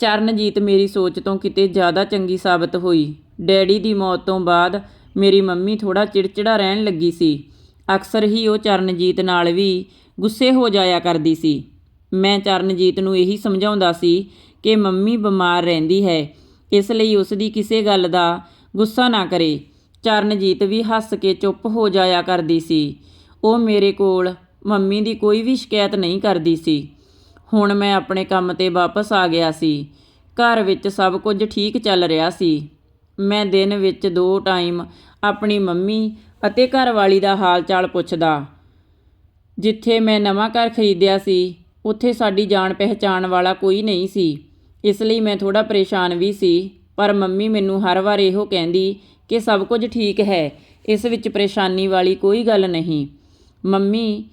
ਚਰਨਜੀਤ ਮੇਰੀ ਸੋਚ ਤੋਂ ਕਿਤੇ ਜ਼ਿਆਦਾ ਚੰਗੀ ਸਾਬਤ ਹੋਈ। ਡੈਡੀ ਦੀ ਮੌਤ ਤੋਂ ਬਾਅਦ ਮੇਰੀ ਮੰਮੀ ਥੋੜਾ ਚਿੜਚਿੜਾ ਰਹਿਣ ਲੱਗੀ ਸੀ। ਅਕਸਰ ਹੀ ਉਹ ਚਰਨਜੀਤ ਨਾਲ ਵੀ ਗੁੱਸੇ ਹੋ ਜਾਇਆ ਕਰਦੀ ਸੀ। ਮੈਂ ਚਰਨਜੀਤ ਨੂੰ ਇਹੀ ਸਮਝਾਉਂਦਾ ਸੀ ਕਿ ਮੰਮੀ ਬਿਮਾਰ ਰਹਿੰਦੀ ਹੈ। ਇਸ ਲਈ ਉਸ ਦੀ ਕਿਸੇ ਗੱਲ ਦਾ ਗੁੱਸਾ ਨਾ ਕਰੇ। ਚਰਨਜੀਤ ਵੀ ਹੱਸ ਕੇ ਚੁੱਪ ਹੋ ਜਾਇਆ ਕਰਦੀ ਸੀ। ਉਹ ਮੇਰੇ ਕੋਲ ਮੰਮੀ ਦੀ ਕੋਈ ਵੀ ਸ਼ਿਕਾਇਤ ਨਹੀਂ ਕਰਦੀ ਸੀ। ਹੁਣ ਮੈਂ ਆਪਣੇ ਕੰਮ ਤੇ ਵਾਪਸ ਆ ਗਿਆ ਸੀ। ਘਰ ਵਿੱਚ ਸਭ ਕੁਝ ਠੀਕ ਚੱਲ ਰਿਹਾ ਸੀ। ਮੈਂ ਦਿਨ ਵਿੱਚ ਦੋ ਟਾਈਮ ਆਪਣੀ ਮੰਮੀ ਅਤੇ ਘਰਵਾਲੀ ਦਾ ਹਾਲ ਚਾਲ ਪੁੱਛਦਾ। ਜਿੱਥੇ ਮੈਂ ਨਵਾਂ ਘਰ ਖਰੀਦਿਆ ਸੀ, ਉੱਥੇ ਸਾਡੀ ਜਾਣ ਪਹਿਚਾਣ ਵਾਲਾ ਕੋਈ ਨਹੀਂ ਸੀ। ਇਸ ਲਈ ਮੈਂ ਥੋੜਾ ਪਰੇਸ਼ਾਨ ਵੀ ਸੀ, ਪਰ ਮੰਮੀ ਮੈਨੂੰ ਹਰ ਵਾਰ ਇਹੋ ਕਹਿੰਦੀ ਕਿ ਸਭ ਕੁਝ ਠੀਕ ਹੈ, ਇਸ ਵਿੱਚ ਪਰੇਸ਼ਾਨੀ ਵਾਲੀ ਕੋਈ ਗੱਲ ਨਹੀਂ। ਮੰਮੀ,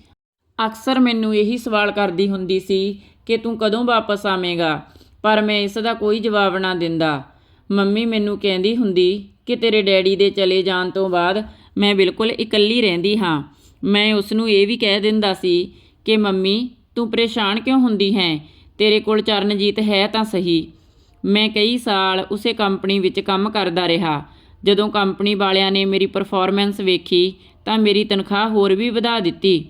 ਅਕਸਰ ਮੈਨੂੰ ਇਹੀ ਸਵਾਲ ਕਰਦੀ ਹੁੰਦੀ ਸੀ ਕਿ ਤੂੰ ਕਦੋਂ ਵਾਪਸ ਆਵੇਂਗਾ, ਪਰ ਮੈਂ ਇਸ ਦਾ ਕੋਈ ਜਵਾਬ ਨਾ ਦਿੰਦਾ। ਮੰਮੀ ਮੈਨੂੰ ਕਹਿੰਦੀ ਹੁੰਦੀ ਕਿ ਤੇਰੇ ਡੈਡੀ ਦੇ ਚਲੇ ਜਾਣ ਤੋਂ ਬਾਅਦ ਮੈਂ ਬਿਲਕੁਲ ਇਕੱਲੀ ਰਹਿੰਦੀ ਹਾਂ। ਮੈਂ ਉਸ ਨੂੰ ਇਹ ਵੀ ਕਹਿ ਦਿੰਦਾ ਸੀ ਕਿ, ਮੰਮੀ, ਤੂੰ ਪਰੇਸ਼ਾਨ ਕਿਉਂ ਹੁੰਦੀ ਹੈ? ਤੇਰੇ ਕੋਲ ਚਰਨਜੀਤ ਹੈ ਤਾਂ ਸਹੀ। ਮੈਂ ਕਈ ਸਾਲ ਉਸੇ ਕੰਪਨੀ ਵਿੱਚ ਕੰਮ ਕਰਦਾ ਰਿਹਾ। ਜਦੋਂ ਕੰਪਨੀ ਵਾਲਿਆਂ ਨੇ ਮੇਰੀ ਪਰਫਾਰਮੈਂਸ ਵੇਖੀ ਤਾਂ ਮੇਰੀ ਤਨਖਾਹ ਹੋਰ ਵੀ ਵਧਾ ਦਿੱਤੀ।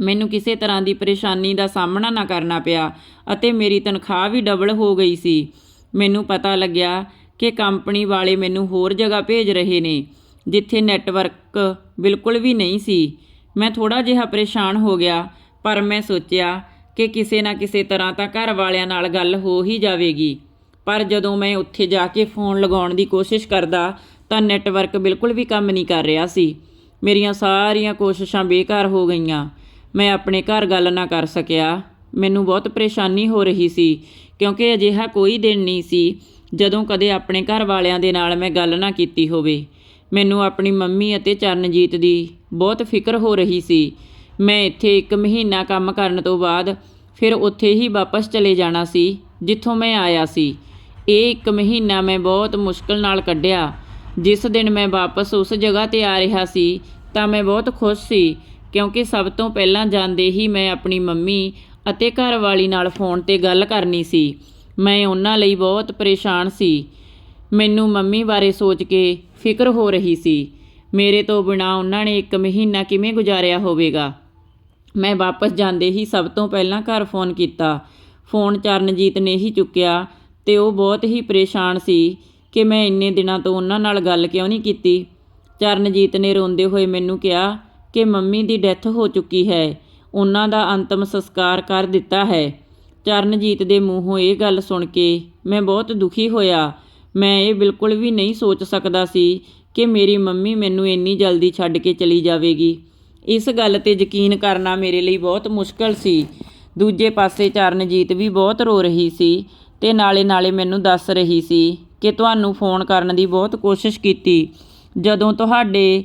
ਮੈਨੂੰ ਕਿਸੇ ਤਰ੍ਹਾਂ ਦੀ ਪਰੇਸ਼ਾਨੀ ਦਾ ਸਾਹਮਣਾ ਨਾ ਕਰਨਾ ਪਿਆ ਅਤੇ ਮੇਰੀ ਤਨਖਾਹ ਵੀ ਡਬਲ ਹੋ ਗਈ ਸੀ। ਮੈਨੂੰ ਪਤਾ ਲੱਗਿਆ ਕਿ ਕੰਪਨੀ ਵਾਲੇ ਮੈਨੂੰ ਹੋਰ ਜਗ੍ਹਾ ਭੇਜ ਰਹੇ ਨੇ। ਜਿੱਥੇ ਨੈਟਵਰਕ ਬਿਲਕੁਲ ਵੀ ਨਹੀਂ ਸੀ। ਮੈਂ ਥੋੜਾ ਜਿਹਾ ਪਰੇਸ਼ਾਨ ਹੋ ਗਿਆ, ਪਰ ਮੈਂ ਸੋਚਿਆ ਕਿ ਕਿਸੇ ਨਾ ਕਿਸੇ ਤਰ੍ਹਾਂ ਤਾਂ ਘਰ ਵਾਲਿਆਂ ਨਾਲ ਗੱਲ ਹੋ ਹੀ ਜਾਵੇਗੀ। ਪਰ ਜਦੋਂ ਮੈਂ ਉੱਥੇ ਜਾ ਕੇ ਫੋਨ ਲਗਾਉਣ ਦੀ ਕੋਸ਼ਿਸ਼ ਕਰਦਾ, ਤਾਂ ਨੈਟਵਰਕ ਬਿਲਕੁਲ ਵੀ ਕੰਮ ਨਹੀਂ ਕਰ ਰਿਹਾ ਸੀ। ਮੇਰੀਆਂ ਸਾਰੀਆਂ ਕੋਸ਼ਿਸ਼ਾਂ ਬੇਕਾਰ ਹੋ ਗਈਆਂ। ਮੈਂ ਆਪਣੇ ਘਰ ਗੱਲ ਨਾ ਕਰ ਸਕਿਆ। ਮੈਨੂੰ ਬਹੁਤ ਪਰੇਸ਼ਾਨੀ ਹੋ ਰਹੀ ਸੀ, ਕਿਉਂਕਿ ਅਜਿਹਾ ਕੋਈ ਦਿਨ ਨਹੀਂ ਸੀ ਜਦੋਂ ਕਦੇ ਆਪਣੇ ਘਰ ਵਾਲਿਆਂ ਦੇ ਨਾਲ ਮੈਂ ਗੱਲ ਨਾ ਕੀਤੀ ਹੋਵੇ। ਮੈਨੂੰ ਆਪਣੀ ਮੰਮੀ ਅਤੇ ਚਰਨਜੀਤ ਦੀ ਬਹੁਤ ਫਿਕਰ ਹੋ ਰਹੀ ਸੀ। ਮੈਂ ਇੱਥੇ ਇੱਕ ਮਹੀਨਾ ਕੰਮ ਕਰਨ ਤੋਂ ਬਾਅਦ ਫਿਰ ਉੱਥੇ ਹੀ ਵਾਪਸ ਚਲੇ ਜਾਣਾ ਸੀ, ਜਿੱਥੋਂ ਮੈਂ ਆਇਆ ਸੀ। ਇਹ ਇੱਕ ਮਹੀਨਾ ਮੈਂ ਬਹੁਤ ਮੁਸ਼ਕਲ ਨਾਲ ਕੱਢਿਆ। ਜਿਸ ਦਿਨ ਮੈਂ ਵਾਪਸ ਉਸ ਜਗ੍ਹਾ ਤੇ ਆ ਰਿਹਾ ਸੀ, ਤਾਂ ਮੈਂ ਬਹੁਤ ਖੁਸ਼ ਸੀ, ਕਿਉਂਕਿ ਸਭ ਤੋਂ ਪਹਿਲਾਂ ਜਾਂਦੇ ਹੀ ਮੈਂ ਆਪਣੀ ਮੰਮੀ ਅਤੇ ਘਰ ਵਾਲੀ ਨਾਲ ਫੋਨ ਤੇ ਗੱਲ ਕਰਨੀ ਸੀ। ਮੈਂ ਉਹਨਾਂ ਲਈ ਬਹੁਤ ਪਰੇਸ਼ਾਨ ਸੀ। ਮੈਨੂੰ ਮੰਮੀ ਬਾਰੇ ਸੋਚ ਕੇ ਫਿਕਰ ਹੋ ਰਹੀ ਸੀ। ਮੇਰੇ ਤੋਂ ਬਿਨਾ ਉਹਨਾਂ ਨੇ ਇੱਕ ਮਹੀਨਾ ਕਿਵੇਂ ਗੁਜ਼ਾਰਿਆ ਹੋਵੇਗਾ? ਮੈਂ ਵਾਪਸ ਜਾਂਦੇ ਹੀ ਸਭ ਤੋਂ ਪਹਿਲਾਂ ਘਰ ਫੋਨ ਕੀਤਾ। ਫੋਨ ਚਰਨਜੀਤ ਨੇ ਹੀ ਚੁੱਕਿਆ ਤੇ ਉਹ ਬਹੁਤ ਹੀ ਪਰੇਸ਼ਾਨ ਸੀ ਕਿ ਮੈਂ ਇੰਨੇ ਦਿਨਾਂ ਤੋਂ ਉਹਨਾਂ ਨਾਲ ਗੱਲ ਕਿਉਂ ਨਹੀਂ ਕੀਤੀ। ਚਰਨਜੀਤ ਨੇ ਰੋਂਦੇ ਹੋਏ ਮੈਨੂੰ ਕਿਹਾ ਕਿ ਮੰਮੀ ਦੀ ਡੈਥ ਹੋ ਚੁੱਕੀ ਹੈ। ਉਹਨਾਂ ਦਾ ਅੰਤਮ ਸੰਸਕਾਰ ਕਰ ਦਿੱਤਾ ਹੈ। ਚਰਨਜੀਤ ਦੇ ਮੂੰਹੋਂ ਇਹ ਗੱਲ ਸੁਣ ਕੇ ਮੈਂ ਬਹੁਤ ਦੁਖੀ ਹੋਇਆ ਮੈਂ ਇਹ ਬਿਲਕੁਲ ਵੀ ਨਹੀਂ ਸੋਚ ਸਕਦਾ ਸੀ ਕਿ ਮੇਰੀ ਮੰਮੀ ਮੈਨੂੰ ਇੰਨੀ ਜਲਦੀ ਛੱਡ ਕੇ ਚਲੀ ਜਾਵੇਗੀ। ਇਸ ਗੱਲ ਤੇ ਯਕੀਨ ਕਰਨਾ ਮੇਰੇ ਲਈ ਬਹੁਤ ਮੁਸ਼ਕਲ ਸੀ। ਦੂਜੇ ਪਾਸੇ ਚਰਨਜੀਤ ਵੀ ਬਹੁਤ ਰੋ ਰਹੀ ਸੀ ਤੇ ਨਾਲੇ ਨਾਲੇ ਮੈਨੂੰ ਦੱਸ ਰਹੀ ਸੀ ਕਿ ਤੁਹਾਨੂੰ ਫੋਨ ਕਰਨ ਦੀ ਬਹੁਤ ਕੋਸ਼ਿਸ਼ ਕੀਤੀ। ਜਦੋਂ ਤੁਹਾਡੇ,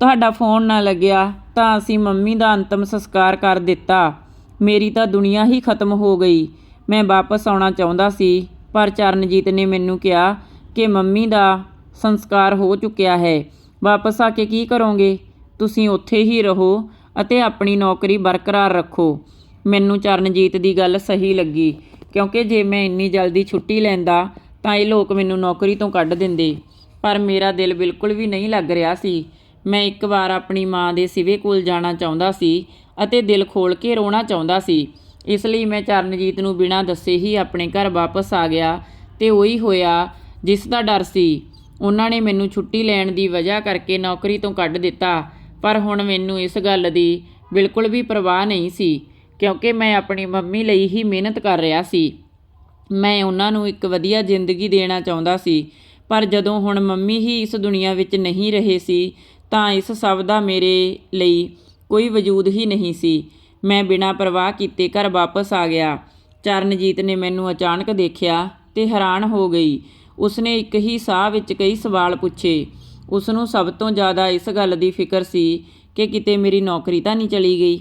ਤੁਹਾਡਾ ਫੋਨ ਨਾ ਲੱਗਿਆ ਤਾਂ ਅਸੀਂ ਮੰਮੀ ਦਾ ਅੰਤਮ ਸੰਸਕਾਰ ਕਰ ਦਿੱਤਾ। ਮੇਰੀ ਤਾਂ ਦੁਨੀਆ ਹੀ ਖਤਮ ਹੋ ਗਈ। ਮੈਂ ਵਾਪਸ ਆਉਣਾ ਚਾਹੁੰਦਾ ਸੀ। ਪਰ ਚਰਨਜੀਤ ਨੇ ਮੈਨੂੰ ਕਿਹਾ ਕਿ ਮੰਮੀ ਦਾ ਸੰਸਕਾਰ ਹੋ ਚੁੱਕਿਆ ਹੈ। ਵਾਪਸ ਆ ਕੇ ਕੀ ਕਰੋਗੇ? ਤੁਸੀਂ ਉੱਥੇ ਹੀ ਰਹੋ ਅਤੇ ਆਪਣੀ ਨੌਕਰੀ ਬਰਕਰਾਰ ਰੱਖੋ। ਮੈਨੂੰ ਚਰਨਜੀਤ ਦੀ ਗੱਲ ਸਹੀ ਲੱਗੀ, ਕਿਉਂਕਿ ਜੇ ਮੈਂ ਇੰਨੀ ਜਲਦੀ ਛੁੱਟੀ ਲੈਂਦਾ ਤਾਂ ਇਹ ਲੋਕ ਮੈਨੂੰ ਨੌਕਰੀ ਤੋਂ ਕੱਢ ਦਿੰਦੇ। ਪਰ ਮੇਰਾ ਦਿਲ ਬਿਲਕੁਲ ਵੀ ਨਹੀਂ ਲੱਗ ਰਿਹਾ ਸੀ। ਮੈਂ ਇੱਕ ਵਾਰ ਆਪਣੀ ਮਾਂ ਦੇ ਸਿਵੇ ਕੋਲ ਜਾਣਾ ਚਾਹੁੰਦਾ ਸੀ ਅਤੇ ਦਿਲ ਖੋਲ ਕੇ ਰੋਣਾ ਚਾਹੁੰਦਾ ਸੀ। ਇਸ ਲਈ ਮੈਂ ਚਰਨਜੀਤ ਨੂੰ ਬਿਨਾਂ ਦੱਸੇ ਹੀ ਆਪਣੇ ਘਰ ਵਾਪਸ ਆ ਗਿਆ ਤੇ ਉਹੀ ਹੋਇਆ ਜਿਸ ਦਾ ਡਰ ਸੀ। ਉਹਨਾਂ ਨੇ ਮੈਨੂੰ ਛੁੱਟੀ ਲੈਣ ਦੀ ਵਜ੍ਹਾ ਕਰਕੇ ਨੌਕਰੀ ਤੋਂ ਕੱਢ ਦਿੱਤਾ, ਪਰ ਹੁਣ ਮੈਨੂੰ ਇਸ ਗੱਲ ਦੀ ਬਿਲਕੁਲ ਵੀ ਪਰਵਾਹ ਨਹੀਂ ਸੀ, ਕਿਉਂਕਿ ਮੈਂ ਆਪਣੀ ਮੰਮੀ ਲਈ ਹੀ ਮਿਹਨਤ ਕਰ ਰਿਹਾ ਸੀ। ਮੈਂ ਉਹਨਾਂ ਨੂੰ ਇੱਕ ਵਧੀਆ ਜ਼ਿੰਦਗੀ ਦੇਣਾ ਚਾਹੁੰਦਾ ਸੀ, ਪਰ ਜਦੋਂ ਹੁਣ ਮੰਮੀ ਹੀ ਇਸ ਦੁਨੀਆ ਵਿੱਚ ਨਹੀਂ ਰਹੇ ਸੀ, ਤਾਂ ਇਸ ਸਭ ਦਾ ਮੇਰੇ ਲਈ ਕੋਈ ਵਜੂਦ ਹੀ ਨਹੀਂ ਸੀ। ਮੈਂ ਬਿਨਾਂ ਪਰਵਾਹ ਕੀਤੇ ਘਰ ਵਾਪਸ ਆ ਗਿਆ। ਚਰਨਜੀਤ ਨੇ ਮੈਨੂੰ ਅਚਾਨਕ ਦੇਖਿਆ ਤੇ ਹੈਰਾਨ ਹੋ ਗਈ। ਉਸਨੇ ਇੱਕ ਹੀ ਸਾਹ ਵਿੱਚ ਕਈ ਸਵਾਲ ਪੁੱਛੇ। ਉਸ ਨੂੰ ਸਭ ਤੋਂ ਜ਼ਿਆਦਾ ਇਸ ਗੱਲ ਦੀ ਫਿਕਰ ਸੀ ਕਿ ਕਿਤੇ ਮੇਰੀ ਨੌਕਰੀ ਤਾਂ ਨਹੀਂ ਚਲੀ ਗਈ।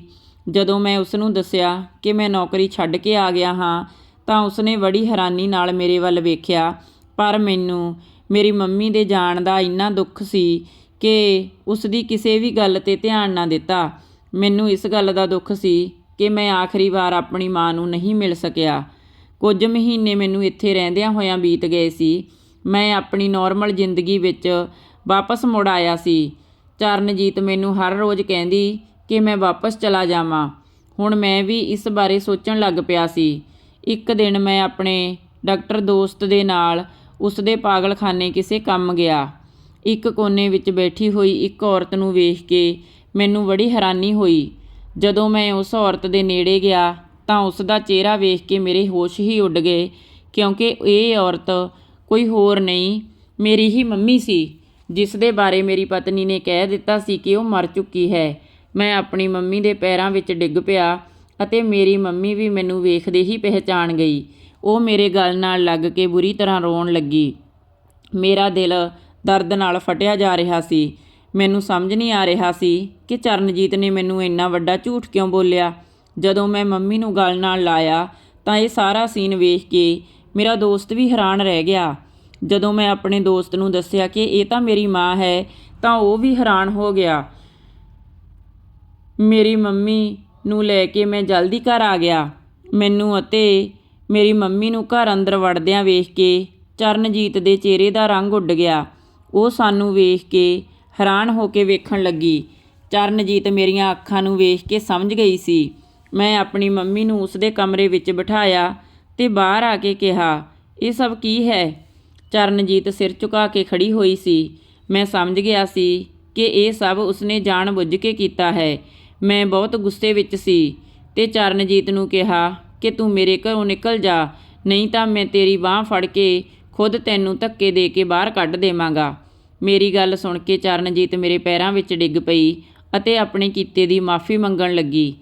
ਜਦੋਂ ਮੈਂ ਉਸ ਨੂੰ ਦੱਸਿਆ ਕਿ ਮੈਂ ਨੌਕਰੀ ਛੱਡ ਕੇ ਆ ਗਿਆ ਹਾਂ, ਤਾਂ ਉਸਨੇ ਬੜੀ ਹੈਰਾਨੀ ਨਾਲ ਮੇਰੇ ਵੱਲ ਵੇਖਿਆ। ਪਰ ਮੈਨੂੰ, ਮੇਰੀ ਮੰਮੀ ਦੇ ਜਾਣ ਦਾ ਇੰਨਾ ਦੁੱਖ ਸੀ ਕਿ ਉਸ ਦੀ ਕਿਸੇ ਵੀ ਗੱਲ ਤੇ ਧਿਆਨ ਨਾ ਦਿੱਤਾ। ਮੈਨੂੰ ਇਸ ਗੱਲ ਦਾ ਦੁੱਖ ਸੀ ਕਿ ਮੈਂ ਆਖਰੀ ਵਾਰ ਆਪਣੀ ਮਾਂ ਨੂੰ ਨਹੀਂ ਮਿਲ ਸਕਿਆ। ਕੁਝ ਮਹੀਨੇ ਮੈਨੂੰ ਇੱਥੇ ਰਹਿੰਦਿਆਂ ਹੋਇਆਂ ਬੀਤ ਗਏ ਸੀ। ਮੈਂ ਆਪਣੀ ਨਾਰਮਲ ਜ਼ਿੰਦਗੀ ਵਿੱਚ ਵਾਪਸ ਮੁੜ ਆਇਆ ਸੀ। ਚਰਨਜੀਤ ਮੈਨੂੰ ਹਰ ਰੋਜ਼ ਕਹਿੰਦੀ ਕਿ ਮੈਂ ਵਾਪਸ ਚਲਾ ਜਾਵਾਂ। ਹੁਣ ਮੈਂ ਵੀ ਇਸ ਬਾਰੇ ਸੋਚਣ ਲੱਗ ਪਿਆ ਸੀ। ਇੱਕ ਦਿਨ ਮੈਂ ਆਪਣੇ ਡਾਕਟਰ ਦੋਸਤ ਦੇ ਨਾਲ ਉਸ ਦੇ ਪਾਗਲਖਾਨੇ ਕਿਸੇ ਕੰਮ ਗਿਆ। ਇੱਕ ਕੋਨੇ ਵਿੱਚ ਬੈਠੀ ਹੋਈ ਇੱਕ ਔਰਤ ਨੂੰ ਵੇਖ ਕੇ ਮੈਨੂੰ ਬੜੀ ਹੈਰਾਨੀ ਹੋਈ। ਜਦੋਂ ਮੈਂ ਉਸ ਔਰਤ ਦੇ ਨੇੜੇ ਗਿਆ ਤਾਂ ਉਸ ਦਾ ਚਿਹਰਾ ਵੇਖ ਕੇ ਮੇਰੇ ਹੋਸ਼ ਹੀ ਉੱਡ ਗਏ, ਕਿਉਂਕਿ ਇਹ ਔਰਤ ਕੋਈ ਹੋਰ ਨਹੀਂ, ਮੇਰੀ ਹੀ ਮੰਮੀ ਸੀ, ਜਿਸ ਦੇ ਬਾਰੇ ਮੇਰੀ ਪਤਨੀ ਨੇ ਕਹਿ ਦਿੱਤਾ ਸੀ ਕਿ ਉਹ ਮਰ ਚੁੱਕੀ ਹੈ। ਮੈਂ ਆਪਣੀ ਮੰਮੀ ਦੇ ਪੈਰਾਂ ਵਿੱਚ ਡਿੱਗ ਪਿਆ ਅਤੇ ਮੇਰੀ ਮੰਮੀ ਵੀ ਮੈਨੂੰ ਵੇਖਦੇ ਹੀ ਪਹਿਚਾਣ ਗਈ। ਉਹ ਮੇਰੇ ਗਲ ਨਾਲ ਲੱਗ ਕੇ ਬੁਰੀ ਤਰ੍ਹਾਂ ਰੋਣ ਲੱਗੀ। ਮੇਰਾ ਦਿਲ ਦਰਦ ਨਾਲ ਫਟਿਆ ਜਾ ਰਿਹਾ ਸੀ। ਮੈਨੂੰ ਸਮਝ ਨਹੀਂ ਆ ਰਿਹਾ ਸੀ ਕਿ ਚਰਨਜੀਤ ਨੇ ਮੈਨੂੰ ਇੰਨਾ ਵੱਡਾ ਝੂਠ ਕਿਉਂ ਬੋਲਿਆ। ਜਦੋਂ ਮੈਂ ਮੰਮੀ ਨੂੰ ਗਲ ਨਾਲ ਲਾਇਆ, ਤਾਂ ਇਹ ਸਾਰਾ ਸੀਨ ਵੇਖ ਕੇ ਮੇਰਾ ਦੋਸਤ ਵੀ ਹੈਰਾਨ ਰਹਿ ਗਿਆ। ਜਦੋਂ ਮੈਂ ਆਪਣੇ ਦੋਸਤ ਨੂੰ ਦੱਸਿਆ ਕਿ ਇਹ ਤਾਂ ਮੇਰੀ ਮਾਂ ਹੈ, ਤਾਂ ਉਹ ਵੀ ਹੈਰਾਨ ਹੋ ਗਿਆ। ਮੇਰੀ ਮੰਮੀ ਨੂੰ ਲੈ ਕੇ ਮੈਂ ਜਲਦੀ ਘਰ ਆ ਗਿਆ। ਮੈਨੂੰ ਅਤੇ ਮੇਰੀ ਮੰਮੀ ਨੂੰ ਘਰ ਅੰਦਰ ਵੜਦਿਆਂ ਵੇਖ ਕੇ ਚਰਨਜੀਤ ਦੇ ਚਿਹਰੇ ਦਾ ਰੰਗ ਉੱਡ ਗਿਆ। ਉਹ ਸਾਨੂੰ ਵੇਖ ਕੇ ਹੈਰਾਨ ਹੋ ਕੇ ਵੇਖਣ ਲੱਗੀ। ਚਰਨਜੀਤ ਮੇਰੀਆਂ ਅੱਖਾਂ ਨੂੰ ਵੇਖ ਕੇ ਸਮਝ ਗਈ ਸੀ। ਮੈਂ ਆਪਣੀ ਮੰਮੀ ਨੂੰ ਉਸਦੇ ਕਮਰੇ ਵਿੱਚ ਬਿਠਾਇਆ ਤੇ ਬਾਹਰ ਆ ਕੇ ਕਿਹਾ, ਇਹ ਸਭ ਕੀ ਹੈ? ਚਰਨਜੀਤ ਸਿਰ ਝੁਕਾ ਕੇ ਖੜੀ ਹੋਈ ਸੀ। ਮੈਂ ਸਮਝ ਗਿਆ ਸੀ ਕਿ ਇਹ ਸਭ ਉਸਨੇ ਜਾਣ ਬੁੱਝ ਕੇ ਕੀਤਾ ਹੈ। ਮੈਂ ਬਹੁਤ ਗੁੱਸੇ ਵਿੱਚ ਸੀ ਤੇ ਚਰਨਜੀਤ ਨੂੰ ਕਿਹਾ ਕਿ ਤੂੰ ਮੇਰੇ ਘਰੋਂ ਨਿਕਲ ਜਾ, ਨਹੀਂ ਤਾਂ ਮੈਂ ਤੇਰੀ ਬਾਹ ਫੜ ਕੇ ਖੁਦ ਤੈਨੂੰ ਧੱਕੇ ਦੇ ਕੇ ਬਾਹਰ ਕੱਢ ਦੇਵਾਂਗਾ। ਮੇਰੀ ਗੱਲ ਸੁਣ ਕੇ ਚਰਨਜੀਤ ਮੇਰੇ ਪੈਰਾਂ ਵਿੱਚ ਡਿੱਗ ਪਈ ਅਤੇ ਆਪਣੇ ਕੀਤੇ ਦੀ ਮਾਫੀ ਮੰਗਣ ਲੱਗੀ।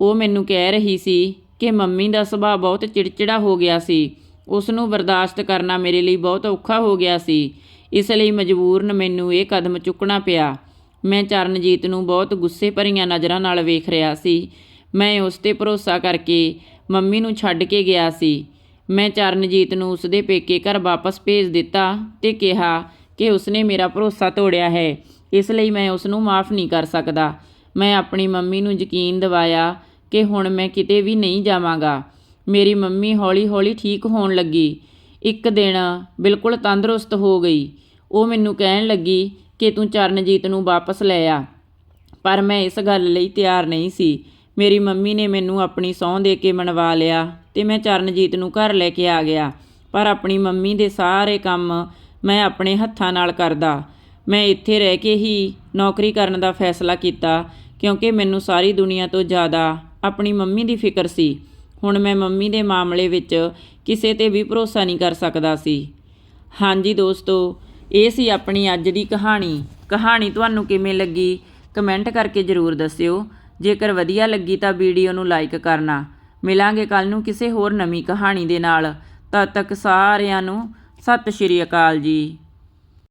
ਉਹ ਮੈਨੂੰ ਕਹਿ ਰਹੀ ਸੀ ਕਿ ਮੰਮੀ ਦਾ ਸੁਭਾਅ ਬਹੁਤ ਚਿੜਚਿੜਾ ਹੋ ਗਿਆ ਸੀ। ਉਸ ਨੂੰ ਬਰਦਾਸ਼ਤ ਕਰਨਾ ਮੇਰੇ ਲਈ ਬਹੁਤ ਔਖਾ ਹੋ ਗਿਆ ਸੀ। ਇਸ ਲਈ ਮਜਬੂਰਨ ਮੈਨੂੰ ਇਹ ਕਦਮ ਚੁੱਕਣਾ ਪਿਆ। ਮੈਂ ਚਰਨਜੀਤ ਨੂੰ ਬਹੁਤ ਗੁੱਸੇ ਭਰੀਆਂ ਨਜ਼ਰਾਂ ਨਾਲ ਵੇਖ ਰਿਹਾ ਸੀ। ਮੈਂ ਉਸ ਤੇ ਭਰੋਸਾ ਕਰਕੇ ਮੰਮੀ ਨੂੰ ਛੱਡ ਕੇ ਗਿਆ ਸੀ। ਮੈਂ ਚਰਨਜੀਤ ਨੂੰ ਉਸਦੇ ਪੇਕੇ ਘਰ ਵਾਪਸ ਭੇਜ ਦਿੱਤਾ ਤੇ ਕਿਹਾ ਕਿ ਉਸਨੇ ਮੇਰਾ ਭਰੋਸਾ ਤੋੜਿਆ ਹੈ। ਇਸ ਲਈ ਮੈਂ ਉਸ ਨੂੰ ਮਾਫ ਨਹੀਂ ਕਰ ਸਕਦਾ। ਮੈਂ ਆਪਣੀ ਮੰਮੀ ਨੂੰ ਯਕੀਨ ਦਿਵਾਇਆ ਕਿ ਹੁਣ ਮੈਂ ਕਿਤੇ ਵੀ ਨਹੀਂ ਜਾਵਾਂਗਾ। ਮੇਰੀ ਮੰਮੀ ਹੌਲੀ-ਹੌਲੀ ਠੀਕ ਹੋਣ ਲੱਗੀ। ਇੱਕ ਦਿਨ ਬਿਲਕੁਲ ਤੰਦਰੁਸਤ ਹੋ ਗਈ। ਉਹ ਮੈਨੂੰ ਕਹਿਣ ਲੱਗੀ ਕਿ ਤੂੰ ਚਰਨਜੀਤ ਨੂੰ ਵਾਪਸ ਲੈ ਆ। ਪਰ ਮੈਂ ਇਸ ਗੱਲ ਲਈ ਤਿਆਰ ਨਹੀਂ ਸੀ। ਮੇਰੀ ਮੰਮੀ ਨੇ ਮੈਨੂੰ ਆਪਣੀ ਸਹੁੰ ਦੇ ਕੇ ਮਨਵਾ ਲਿਆ ਤੇ ਮੈਂ ਚਰਨਜੀਤ ਨੂੰ ਘਰ ਲੈ ਕੇ ਆ ਗਿਆ। ਪਰ ਆਪਣੀ ਮੰਮੀ ਦੇ ਸਾਰੇ ਕੰਮ ਮੈਂ ਆਪਣੇ ਹੱਥਾਂ ਨਾਲ ਕਰਦਾ। ਮੈਂ ਇੱਥੇ ਰਹਿ ਕੇ ਹੀ ਨੌਕਰੀ ਕਰਨ ਦਾ ਫੈਸਲਾ ਕੀਤਾ, ਕਿਉਂਕਿ ਮੈਨੂੰ ਸਾਰੀ ਦੁਨੀਆ ਤੋਂ ਜ਼ਿਆਦਾ ਆਪਣੀ ਮੰਮੀ ਦੀ ਫਿਕਰ ਸੀ। ਹੁਣ ਮੈਂ ਮੰਮੀ ਦੇ ਮਾਮਲੇ ਵਿੱਚ ਕਿਸੇ ਤੇ ਵੀ ਭਰੋਸਾ ਨਹੀਂ ਕਰ ਸਕਦਾ ਸੀ। ਹਾਂਜੀ ਦੋਸਤੋ, ਇਹ ਸੀ ਆਪਣੀ ਅੱਜ ਦੀ ਕਹਾਣੀ। ਕਹਾਣੀ ਤੁਹਾਨੂੰ ਕਿਵੇਂ ਲੱਗੀ, ਕਮੈਂਟ ਕਰਕੇ ਜ਼ਰੂਰ ਦੱਸਿਓ। ਜੇਕਰ ਵਧੀਆ ਲੱਗੀ ਤਾਂ ਵੀਡੀਓ ਨੂੰ ਲਾਈਕ ਕਰਨਾ। ਮਿਲਾਂਗੇ ਕੱਲ ਨੂੰ ਕਿਸੇ ਹੋਰ ਨਵੀਂ ਕਹਾਣੀ ਦੇ ਨਾਲ। ਤਦ ਤੱਕ ਸਾਰਿਆਂ ਨੂੰ ਸਤਿ ਸ਼੍ਰੀ ਅਕਾਲ ਜੀ।